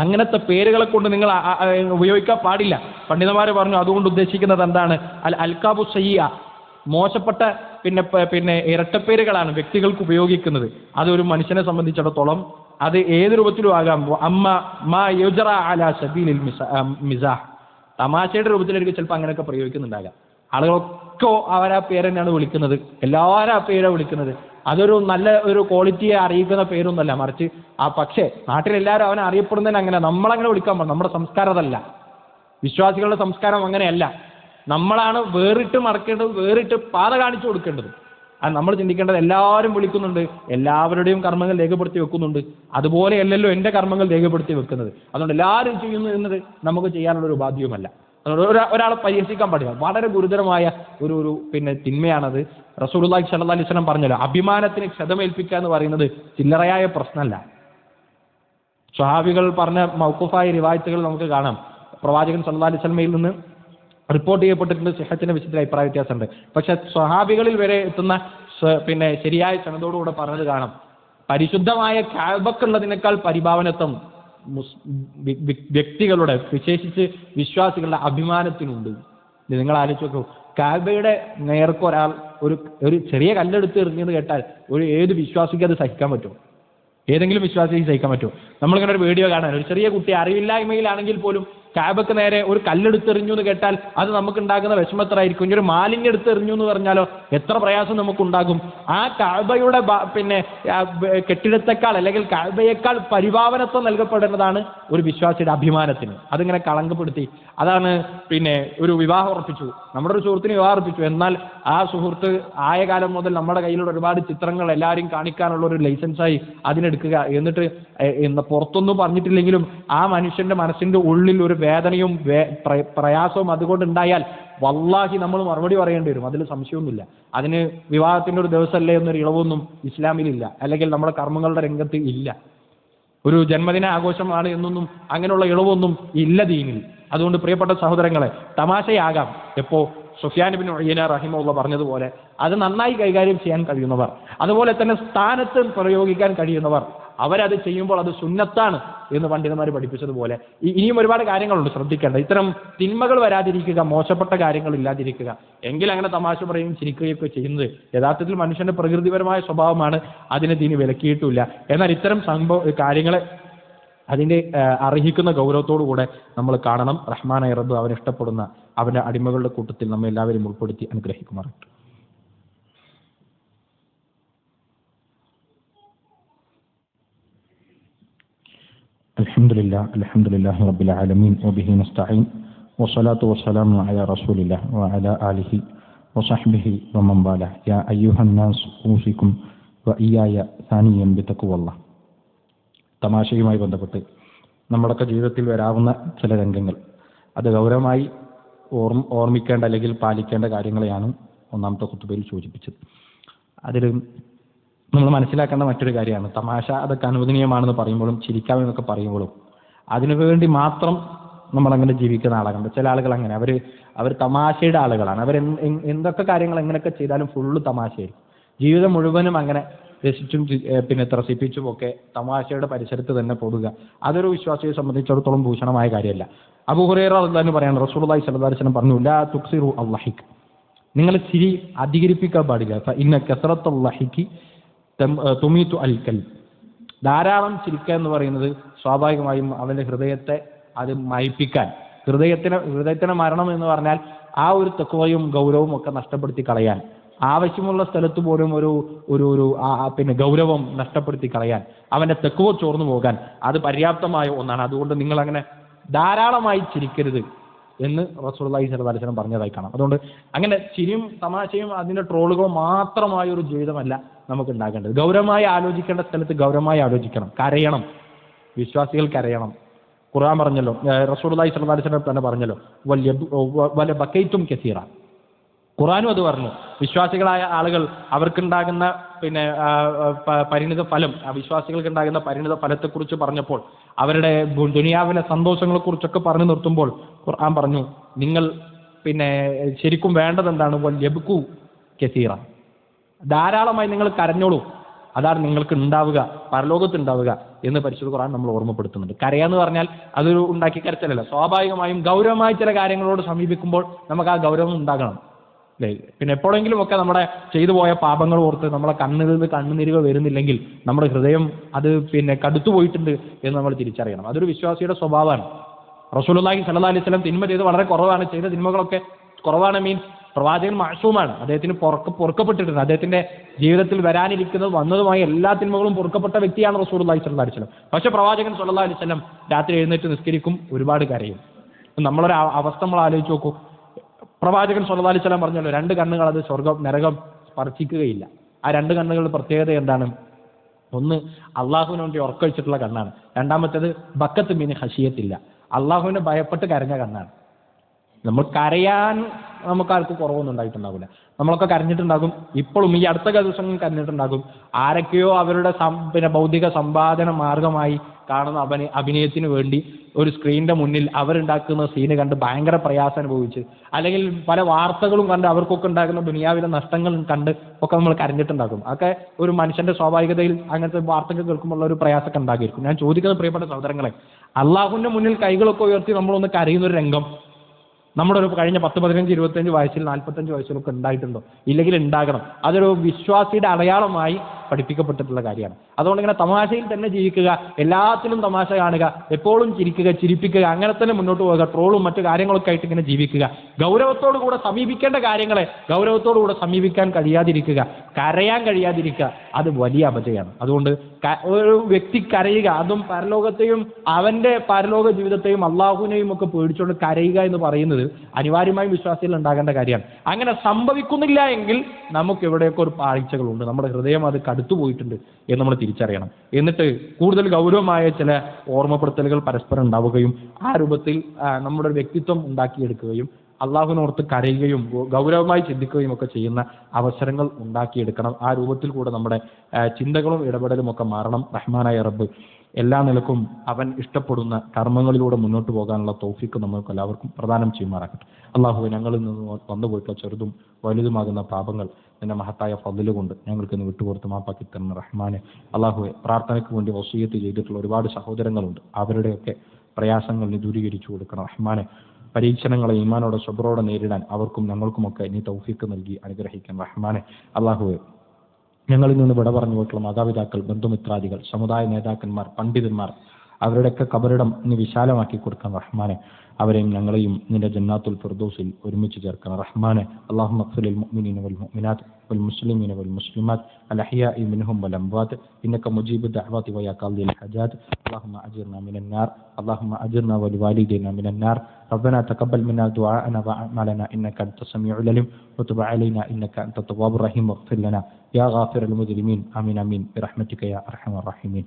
അങ്ങനത്തെ പേരുകളെ കൊണ്ട് നിങ്ങൾ ഉപയോഗിക്കാൻ പാടില്ല. പണ്ഡിതന്മാര് പറഞ്ഞു അതുകൊണ്ട് ഉദ്ദേശിക്കുന്നത് എന്താണ്? അൽ അൽകാബു സയ്യ മോശപ്പെട്ട പിന്നെ പിന്നെ ഇരട്ടപ്പേരുകളാണ് വ്യക്തികൾക്ക് ഉപയോഗിക്കുന്നത്. അതൊരു മനുഷ്യനെ സംബന്ധിച്ചിടത്തോളം അത് ഏത് രൂപത്തിലും ആകാം. അമ്മ മാ യുജറ അല സബീലിൽ മിസ- മിസാഹ് തമാശയുടെ രൂപത്തിലായിരിക്കും ചിലപ്പോൾ അങ്ങനെയൊക്കെ പ്രയോഗിക്കുന്നുണ്ടാകാം. ആളുകളൊക്കെ അവരാ പേര് തന്നെയാണ് വിളിക്കുന്നത്. എല്ലാവരും ആ പേരാണ് വിളിക്കുന്നത്. അതൊരു നല്ല ഒരു ക്വാളിറ്റിയെ അറിയിക്കുന്ന പേരൊന്നുമല്ല. മറിച്ച് ആ പക്ഷേ നാട്ടിലെല്ലാവരും അവനെ അറിയപ്പെടുന്നതിന് അങ്ങനെ നമ്മളങ്ങനെ വിളിക്കാൻ പാടില്ല. നമ്മുടെ സംസ്കാരം അതല്ല. വിശ്വാസികളുടെ സംസ്കാരം അങ്ങനെയല്ല. നമ്മളാണ് വേറിട്ട് മറക്കേണ്ടത് വേറിട്ട് പാത കാണിച്ചു കൊടുക്കേണ്ടത്. അത് നമ്മൾ ചിന്തിക്കേണ്ടത് എല്ലാവരും വിളിക്കുന്നുണ്ട് എല്ലാവരുടെയും കർമ്മങ്ങൾ രേഖപ്പെടുത്തി വെക്കുന്നുണ്ട്. അതുപോലെയല്ലല്ലോ എന്റെ കർമ്മങ്ങൾ രേഖപ്പെടുത്തി വെക്കുന്നത്. അതുകൊണ്ട് എല്ലാവരും ചെയ്യുന്നു എന്നത് നമുക്ക് ചെയ്യാനുള്ള ഒരു ഉപാധിയുമല്ല അതുകൊണ്ട് ഒരാ ഒരാളെ പരിഹസിക്കാൻ പാടില്ല. വളരെ ഗുരുതരമായ ഒരു ഒരു പിന്നെ തിന്മയാണത്. റസൂലുള്ളാഹി സ്വല്ലല്ലാഹി അലൈഹി വസല്ലം പറഞ്ഞല്ലോ അഭിമാനത്തിന് ക്ഷതമേൽപ്പിക്കുക എന്ന് പറയുന്നത് ചില്ലറയായ പ്രശ്നമല്ല. സ്വഹാബികൾ പറഞ്ഞ മൗക്കുഫായ റിവായത്തുകൾ നമുക്ക് കാണാം. പ്രവാചകൻ സല്ലല്ലാഹു അലൈഹി വസല്ലമയിൽ നിന്ന് റിപ്പോർട്ട് ചെയ്യപ്പെട്ടിട്ടുണ്ട്. സിഹത്തിന്റെ വിശുദ്ധ അഭിപ്രായ വ്യത്യാസമുണ്ട്. പക്ഷെ സ്വഹാബികളിൽ വരെ എത്തുന്ന പിന്നെ ശരിയായ ക്ഷണത്തോടുകൂടെ പറഞ്ഞത് കാണാം. പരിശുദ്ധമായ കാബക്കുള്ളതിനേക്കാൾ പരിഭാവനത്വം വ്യക്തികളുടെ വിശേഷിച്ച് വിശ്വാസികളുടെ അഭിമാനത്തിനുണ്ട്. നിങ്ങൾ ആലോചിച്ച് നോക്കൂ. കാബയുടെ നേർക്ക് ഒരാൾ ഒരു ഒരു ചെറിയ കല്ലെടുത്ത് എറിഞ്ഞത് കേട്ടാൽ ഒരു ഏത് വിശ്വാസിക്ക് അത് സഹിക്കാൻ പറ്റും. ഏതെങ്കിലും വിശ്വാസിക്ക് സഹിക്കാൻ പറ്റും. നമ്മളിങ്ങനെ ഒരു വീഡിയോ കാണാൻ ഒരു ചെറിയ കുട്ടി അറിവില്ലായ്മയിലാണെങ്കിൽ പോലും കാബക്ക് നേരെ ഒരു കല്ലെടുത്തെറിഞ്ഞു എന്ന് കേട്ടാൽ അത് നമുക്ക് ഉണ്ടാകുന്ന വിഷമത്രയായിരിക്കും ഇനി ഒരു മാലിന്യം എടുത്തെറിഞ്ഞു എന്ന് പറഞ്ഞാലോ എത്ര പ്രയാസം നമുക്കുണ്ടാകും. ആ കാബയുടെ പിന്നെ കെട്ടിടത്തെക്കാൾ അല്ലെങ്കിൽ കാബയേക്കാൾ പരിഭാവനത്വം നൽകപ്പെടേണ്ടതാണ് ഒരു വിശ്വാസിയുടെ അഭിമാനത്തിന്. അതിങ്ങനെ കളങ്കപ്പെടുത്തി. അതാണ് പിന്നെ ഒരു വിവാഹം ഉറപ്പിച്ചു. നമ്മുടെ ഒരു സുഹൃത്തിന് വിവാഹം ഉറപ്പിച്ചു. എന്നാൽ ആ സുഹൃത്ത് ആയ കാലം മുതൽ നമ്മുടെ കയ്യിലുള്ള ഒരുപാട് ചിത്രങ്ങൾ എല്ലാവരെയും കാണിക്കാനുള്ള ഒരു ലൈസൻസായി അതിനെടുക്കുക. എന്നിട്ട് പുറത്തൊന്നും പറഞ്ഞിട്ടില്ലെങ്കിലും ആ മനുഷ്യന്റെ മനസ്സിന്റെ ഉള്ളിൽ ഒരു വേദനയും പ്രയാസവും അതുകൊണ്ട് ഉണ്ടായാൽ വല്ലാഹി നമ്മൾ മറുപടി പറയേണ്ടി വരും. അതിൽ സംശയമൊന്നുമില്ല. അതിന് വിവാഹത്തിന്റെ ഒരു ദിവസമല്ലേ എന്നൊരു ഇളവൊന്നും ഇസ്ലാമിലില്ല. അല്ലെങ്കിൽ നമ്മുടെ കർമ്മങ്ങളുടെ രംഗത്ത് ഇല്ല. ഒരു ജന്മദിന ആഘോഷമാണ് എന്നൊന്നും അങ്ങനെയുള്ള ഇളവൊന്നും ഇല്ല ദീനിൽ. അതുകൊണ്ട് പ്രിയപ്പെട്ട സഹോദരങ്ങളെ തമാശയാകാം. എപ്പോ സുഫിയാൻ ബിൻ ഉയ്യന റഹിമുള്ള പറഞ്ഞതുപോലെ അത് നന്നായി കൈകാര്യം ചെയ്യാൻ കഴിയുന്നവർ അതുപോലെ തന്നെ സ്ഥാനത്ത് പ്രയോഗിക്കാൻ കഴിയുന്നവർ അവരത് ചെയ്യുമ്പോൾ അത് സുന്നത്താണ് എന്ന് പണ്ഡിതന്മാർ പഠിപ്പിച്ചതുപോലെ. ഇനിയും ഒരുപാട് കാര്യങ്ങളുണ്ട് ശ്രദ്ധിക്കേണ്ട. ഇത്തരം തിന്മകൾ വരാതിരിക്കുക മോശപ്പെട്ട കാര്യങ്ങൾ ഇല്ലാതിരിക്കുക. എങ്കിൽ അങ്ങനെ തമാശ പറയുകയും ചിരിക്കുകയൊക്കെ ചെയ്യുന്നത് യഥാർത്ഥത്തിൽ മനുഷ്യന്റെ പ്രകൃതിപരമായ സ്വഭാവമാണ് അതിനെ ഇനി വിലക്കിയിട്ടില്ല. എന്നാൽ ഇത്തരം സംഭവ കാര്യങ്ങളെ അതിന്റെ അർഹിക്കുന്ന ഗൗരവത്തോടു കൂടെ നമ്മൾ കാണണം. റഹ്മാൻ റബ്ബ് അവൻ ഇഷ്ടപ്പെടുന്ന അവന്റെ അടിമകളുടെ കൂട്ടത്തിൽ നമ്മെ എല്ലാവരും ഉൾപ്പെടുത്തി അനുഗ്രഹിക്കുമാറാകട്ടെ. الحمد لله الحمد لله رب العالمين وبه نستعين والصلاة والسلام على رسول الله وعلى آله وصحبه ومن والاه يا أيها الناس أوصيكم وإياي ثانيا بتقوى الله തമാശയുമായി ബന്ധപ്പെട്ട് നമ്മുടെയൊക്കെ ജീവിതത്തിൽ വരാവുന്ന ചില രംഗങ്ങൾ അത് ഗൗരവമായി ഓർമ്മ ഓർമ്മിക്കേണ്ട അല്ലെങ്കിൽ പാലിക്കേണ്ട കാര്യങ്ങളെയാണ് ഒന്നാമത്തെ കുത്തുബയിൽ സൂചിപ്പിച്ചത് അതിൽ നമ്മൾ മനസ്സിലാക്കേണ്ട മറ്റൊരു കാര്യമാണ്. തമാശ അതൊക്കെ അനുവദനീയമാണെന്ന് പറയുമ്പോഴും ചിരിക്കാമെന്നൊക്കെ പറയുമ്പോഴും അതിനു വേണ്ടി മാത്രം നമ്മളങ്ങനെ ജീവിക്കുന്ന ആളാണ്. ചില ആളുകൾ അങ്ങനെ. അവർ അവർ തമാശയുടെ ആളുകളാണ്. അവർ എന്തൊക്കെ കാര്യങ്ങൾ എങ്ങനെയൊക്കെ ചെയ്താലും ഫുള്ള് തമാശയായി ജീവിതം മുഴുവനും അങ്ങനെ രസിച്ചും പിന്നെ ത്രസിപ്പിച്ചും ഒക്കെ തമാശയുടെ പരിസരത്ത് തന്നെ പോകുക അതൊരു വിശ്വാസിയെ സംബന്ധിച്ചിടത്തോളം ഭൂഷണമായ കാര്യമല്ല. അബുഹുറേറ എന്ന് പറയാണ് റസൂലുള്ളാഹി സലദാർശനം പറഞ്ഞു ലാ തുക്സിറു അള്ളഹിക്. നിങ്ങൾ ചിരി അധികരിപ്പിക്കാൻ പാടില്ല. ഇന്ന കെസറത്ത് കസറത്തുള്ളഹിക്ക് തുമീത്തു അൽ കൽ ധാരാളം ചിരിക്കുക എന്ന് പറയുന്നത് സ്വാഭാവികമായും അവന്റെ ഹൃദയത്തെ അത് മയപ്പിക്കാൻ ഹൃദയത്തിന് ഹൃദയത്തിന് മരണം എന്ന് പറഞ്ഞാൽ ആ ഒരു തെക്കുവയും ഗൗരവവും ഒക്കെ നഷ്ടപ്പെടുത്തി കളയാൻ ആവശ്യമുള്ള സ്ഥലത്ത് പോലും ഒരു ഒരു ഒരു പിന്നെ ഗൗരവം നഷ്ടപ്പെടുത്തി കളയാൻ അവന്റെ തെക്കുവ ചോർന്നു പോകാൻ അത് പര്യാപ്തമായ ഒന്നാണ്. അതുകൊണ്ട് നിങ്ങൾ അങ്ങനെ ധാരാളമായി ചിരിക്കരുത് എന്ന് റസൂള്ളി വസല്ലം പറഞ്ഞതായി കാണാം. അതുകൊണ്ട് അങ്ങനെ ചിരിയും തമാശയും അതിന്റെ ട്രോളുകളും മാത്രമായ ഒരു ജീവിതമല്ല. നമുക്ക് ഉണ്ടാകേണ്ടത് ഗൗരവമായി ആലോചിക്കേണ്ട സ്ഥലത്ത് ഗൗരവമായി ആലോചിക്കണം. കരയണം. വിശ്വാസികൾ കരയണം. ഖുർആൻ പറഞ്ഞല്ലോ റസൂർലായി വസല്ലം തന്നെ പറഞ്ഞല്ലോ വലിയ വല ബക്കൈറ്റും കസീറ. ഖുറാനും അത് പറഞ്ഞു. വിശ്വാസികളായ ആളുകൾ അവർക്കുണ്ടാകുന്ന പിന്നെ പരിണിത ഫലം വിശ്വാസികൾക്ക് ഉണ്ടാകുന്ന പരിണിത ഫലത്തെക്കുറിച്ച് പറഞ്ഞപ്പോൾ അവരുടെ ദുനിയാവിലെ സന്തോഷങ്ങളെക്കുറിച്ചൊക്കെ പറഞ്ഞു നിർത്തുമ്പോൾ ഖുർആൻ പറഞ്ഞു നിങ്ങൾ പിന്നെ ശരിക്കും വേണ്ടത് എന്താണ് ലബുക്കു കസീറ. ധാരാളമായി നിങ്ങൾ കരഞ്ഞോളൂ. അതാണ് നിങ്ങൾക്ക് ഉണ്ടാവുക പരലോകത്ത് ഉണ്ടാവുക എന്ന് പരിശുദ്ധ ഖുർആൻ നമ്മൾ ഓർമ്മപ്പെടുത്തുന്നുണ്ട്. കരയാന്ന് പറഞ്ഞാൽ അതൊരു ഉണ്ടാക്കി കരച്ചിലല്ല. സ്വാഭാവികമായും ഗൗരവമായി ചില കാര്യങ്ങളോട് സമീപിക്കുമ്പോൾ നമുക്ക് ആ ഗൗരവം ഉണ്ടാകണം. അല്ലേ പിന്നെ എപ്പോഴെങ്കിലും ഒക്കെ നമ്മുടെ ചെയ്തു പോയ പാപങ്ങൾ ഓർത്ത് നമ്മളെ കണ്ണിൽ നിന്ന് കണ്ണുനീരുകൾ വരുന്നില്ലെങ്കിൽ നമ്മുടെ ഹൃദയം അത് പിന്നെ കടുത്തു പോയിട്ടുണ്ട് എന്ന് നമ്മൾ തിരിച്ചറിയണം. അതൊരു വിശ്വാസിയുടെ സ്വഭാവമാണ്. റസൂലുള്ളാഹി സ്വല്ലല്ലാഹി അലൈഹി വസല്ലം തിന്മ ചെയ്ത് വളരെ കുറവാണ്. ചെയ്ത തിന്മകളൊക്കെ കുറവാണ് മീൻസ് പ്രവാചകൻ മാസൂമാണ് അദ്ദേഹത്തിന് പൊറുക്ക പൊറുക്കപ്പെട്ടിട്ടുണ്ട് അദ്ദേഹത്തിന്റെ ജീവിതത്തിൽ വരാനിരിക്കുന്നത് വന്നതുമായി എല്ലാ തിന്മകളും പൊറുക്കപ്പെട്ട വ്യക്തിയാണ് റസൂൽ അള്ളഹി സ്വല്ലാ അലിസ്ലം പക്ഷെ പ്രവാചകൻ സല്ലാ അലിസ്ലം രാത്രി എഴുന്നേറ്റ് നിസ്കരിക്കും ഒരുപാട് കരയും. നമ്മളൊരു അവസ്ഥ നമ്മൾ ആലോചിച്ച് നോക്കൂ. പ്രവാചകൻ സുല്ലാ അലൈഹി വസല്ലം പറഞ്ഞല്ലോ രണ്ട് കണ്ണുകൾ അത് സ്വർഗം നരകം സ്പർശിക്കുകയില്ല. ആ രണ്ട് കണ്ണുകളുടെ പ്രത്യേകത എന്താണ്? ഒന്ന് അള്ളാഹുവിന് വേണ്ടി ഉറക്കൊഴിച്ചിട്ടുള്ള കണ്ണാണ്. രണ്ടാമത്തേത് ബക്കത്ത് മീൻ ഹഷിയത്തില്ല. അള്ളാഹുവിനെ ഭയപ്പെട്ട് കരഞ്ഞ കണ്ണാണ്. നമ്മൾ കരയാൻ നമുക്ക് ആർക്കും കുറവൊന്നും ഉണ്ടായിട്ടുണ്ടാവില്ല നമ്മളൊക്കെ കരഞ്ഞിട്ടുണ്ടാകും. ഇപ്പോഴും ഈ അടുത്ത ദിവസങ്ങളിൽ കരഞ്ഞിട്ടുണ്ടാകും. ആരൊക്കെയോ അവരുടെ പിന്നെ ഭൗതിക സമ്പാദന മാർഗമായി കാണുന്ന അഭിനയ അഭിനയത്തിന് വേണ്ടി ഒരു സ്ക്രീനിന്റെ മുന്നിൽ അവരുണ്ടാക്കുന്ന സീന് കണ്ട് ഭയങ്കര പ്രയാസം അനുഭവിച്ച് അല്ലെങ്കിൽ പല വാർത്തകളും കണ്ട് അവർക്കൊക്കെ ഉണ്ടാകുന്ന ദുനിയാവിലെ നഷ്ടങ്ങൾ കണ്ട് ഒക്കെ നമ്മൾ കരഞ്ഞിട്ടുണ്ടാകും. അതൊക്കെ ഒരു മനുഷ്യന്റെ സ്വാഭാവികതയിൽ അങ്ങനത്തെ വാർത്തകൾ കേൾക്കുമ്പോൾ ഒരു പ്രയാസമൊക്കെ ഉണ്ടാക്കിയിരിക്കും ഞാൻ ചോദിക്കുന്നത് പ്രിയപ്പെട്ട സഹോദരങ്ങളെ അള്ളാഹുവിന്റെ മുന്നിൽ കൈകളൊക്കെ ഉയർത്തി നമ്മളൊന്ന് കരയുന്ന ഒരു രംഗം നമ്മുടെ ഒരു കഴിഞ്ഞ പത്ത് പതിനഞ്ച് ഇരുപത്തഞ്ച് വയസ്സിൽ നാൽപ്പത്തഞ്ച് വയസ്സിലൊക്കെ ഉണ്ടായിട്ടുണ്ടോ? ഇല്ലെങ്കിൽ ഉണ്ടാകണം. അതൊരു വിശ്വാസിയുടെ അടയാളമായി പഠിപ്പിക്കപ്പെട്ടിട്ടുള്ള കാര്യമാണ്. അതുകൊണ്ട് ഇങ്ങനെ തമാശയിൽ തന്നെ ജീവിക്കുക എല്ലാത്തിലും തമാശ കാണുക എപ്പോഴും ചിരിക്കുക ചിരിപ്പിക്കുക അങ്ങനെ തന്നെ മുന്നോട്ട് പോകുക ട്രോളും മറ്റു കാര്യങ്ങളൊക്കെ ആയിട്ട് ഇങ്ങനെ ജീവിക്കുക. ഗൗരവത്തോടു കൂടെ സമീപിക്കേണ്ട കാര്യങ്ങളെ ഗൗരവത്തോടു കൂടെ സമീപിക്കാൻ കഴിയാതിരിക്കുക കരയാൻ കഴിയാതിരിക്കുക അത് വലിയ അപജയമാണ് അതുകൊണ്ട് ഒരു വ്യക്തി കരയുക അതും പരലോകത്തെയും അവന്റെ പരലോക ജീവിതത്തെയും അള്ളാഹുവിനെയും ഒക്കെ പേടിച്ചുകൊണ്ട് കരയുക എന്ന് പറയുന്നത് അനിവാര്യമായും വിശ്വാസികൾ ഉണ്ടാകേണ്ട കാര്യമാണ്. അങ്ങനെ സംഭവിക്കുന്നില്ല എങ്കിൽ നമുക്ക് എവിടെയൊക്കെ ഒരു പാഴ്ചകളുണ്ട് നമ്മുടെ ഹൃദയം അത് കടുത്തു പോയിട്ടുണ്ട് എന്ന് നമ്മൾ തിരിച്ചറിയണം. എന്നിട്ട് കൂടുതൽ ഗൗരവമായ ചില ഓർമ്മപ്പെടുത്തലുകൾ പരസ്പരം ഉണ്ടാവുകയും ആ രൂപത്തിൽ നമ്മുടെ ഒരു വ്യക്തിത്വം ഉണ്ടാക്കിയെടുക്കുകയും അള്ളാഹുവിനോർത്ത് കരയുകയും ഗൗരവമായി ചിന്തിക്കുകയും ഒക്കെ ചെയ്യുന്ന അവസരങ്ങൾ ഉണ്ടാക്കിയെടുക്കണം. ആ രൂപത്തിൽ കൂടെ നമ്മുടെ ചിന്തകളും ഇടപെടലും ഒക്കെ മാറണം. റഹ്മാനായ റബ്ബ്. എല്ലാ നിലക്കും അവൻ ഇഷ്ടപ്പെടുന്ന കർമ്മങ്ങളിലൂടെ മുന്നോട്ട് പോകാനുള്ള തോഫിക്ക് നമുക്ക് എല്ലാവർക്കും പ്രദാനം ചെയ്യുമാറാക്കട്ടെ അള്ളാഹു ഞങ്ങളിൽ നിന്ന് വന്നുപോയിട്ടുള്ള ചെറുതും വലുതുമാകുന്ന പാപങ്ങൾ നിന്റെ മഹത്തായ ഫضൽ കൊണ്ട് ഞങ്ങൾക്ക് ഇന്ന് വിട്ടുപുറത്ത് മാപ്പാക്കി തരുന്ന റഹ്മാനെ. അള്ളാഹുവെ പ്രാർത്ഥനയ്ക്ക് വേണ്ടി വസീയത്ത് ചെയ്തിട്ടുള്ള ഒരുപാട് സഹോദരങ്ങളുണ്ട്. അവരുടെയൊക്കെ പ്രയാസങ്ങൾ നീ ദൂരീകരിച്ചു കൊടുക്കണം റഹ്മാനെ. പരീക്ഷണങ്ങളെ ഈമാനോടെ ശുഭ്രോടെ നേരിടാൻ അവർക്കും ഞങ്ങൾക്കുമൊക്കെ നീ തൗഫീക്ക് നൽകി അനുഗ്രഹിക്കാൻ റഹ്മാനെ. അള്ളാഹുവെ ഞങ്ങളിൽ നിന്ന് വിട പറഞ്ഞു പോയിട്ടുള്ള മാതാപിതാക്കൾ ബന്ധുമിത്രാദികൾ സമുദായ നേതാക്കന്മാർ പണ്ഡിതന്മാർ അവരുടെയൊക്കെ കബറിടം നീ വിശാലമാക്കി കൊടുക്കാൻ റഹ്മാനെ അവരെയും ഞങ്ങളെയും നിന്റെ ജന്നാത്തുൽ ഫിർദൗസിൽ ഒരുമിച്ച് ചേർക്കണം റഹ്മാനെ അള്ളാഹു മഖ്ഫിലിൽ മുഅ്മിനീന വൽ മുഅ്മിനാത്ത് والمسلمين والمسلمات الأحياء منهم والأموات إنك مجيب الدعوات ويا قاضي الحاجات اللهم أجرنا من النار اللهم أجرنا ولوالدينا من النار ربنا تقبل منا دعاءنا وأعمالنا إنك أنت السميع العليم وتب علينا إنك أنت التواب الرحيم واغفر لنا يا غافر المذنبين آمين آمين برحمتك يا أرحم الراحمين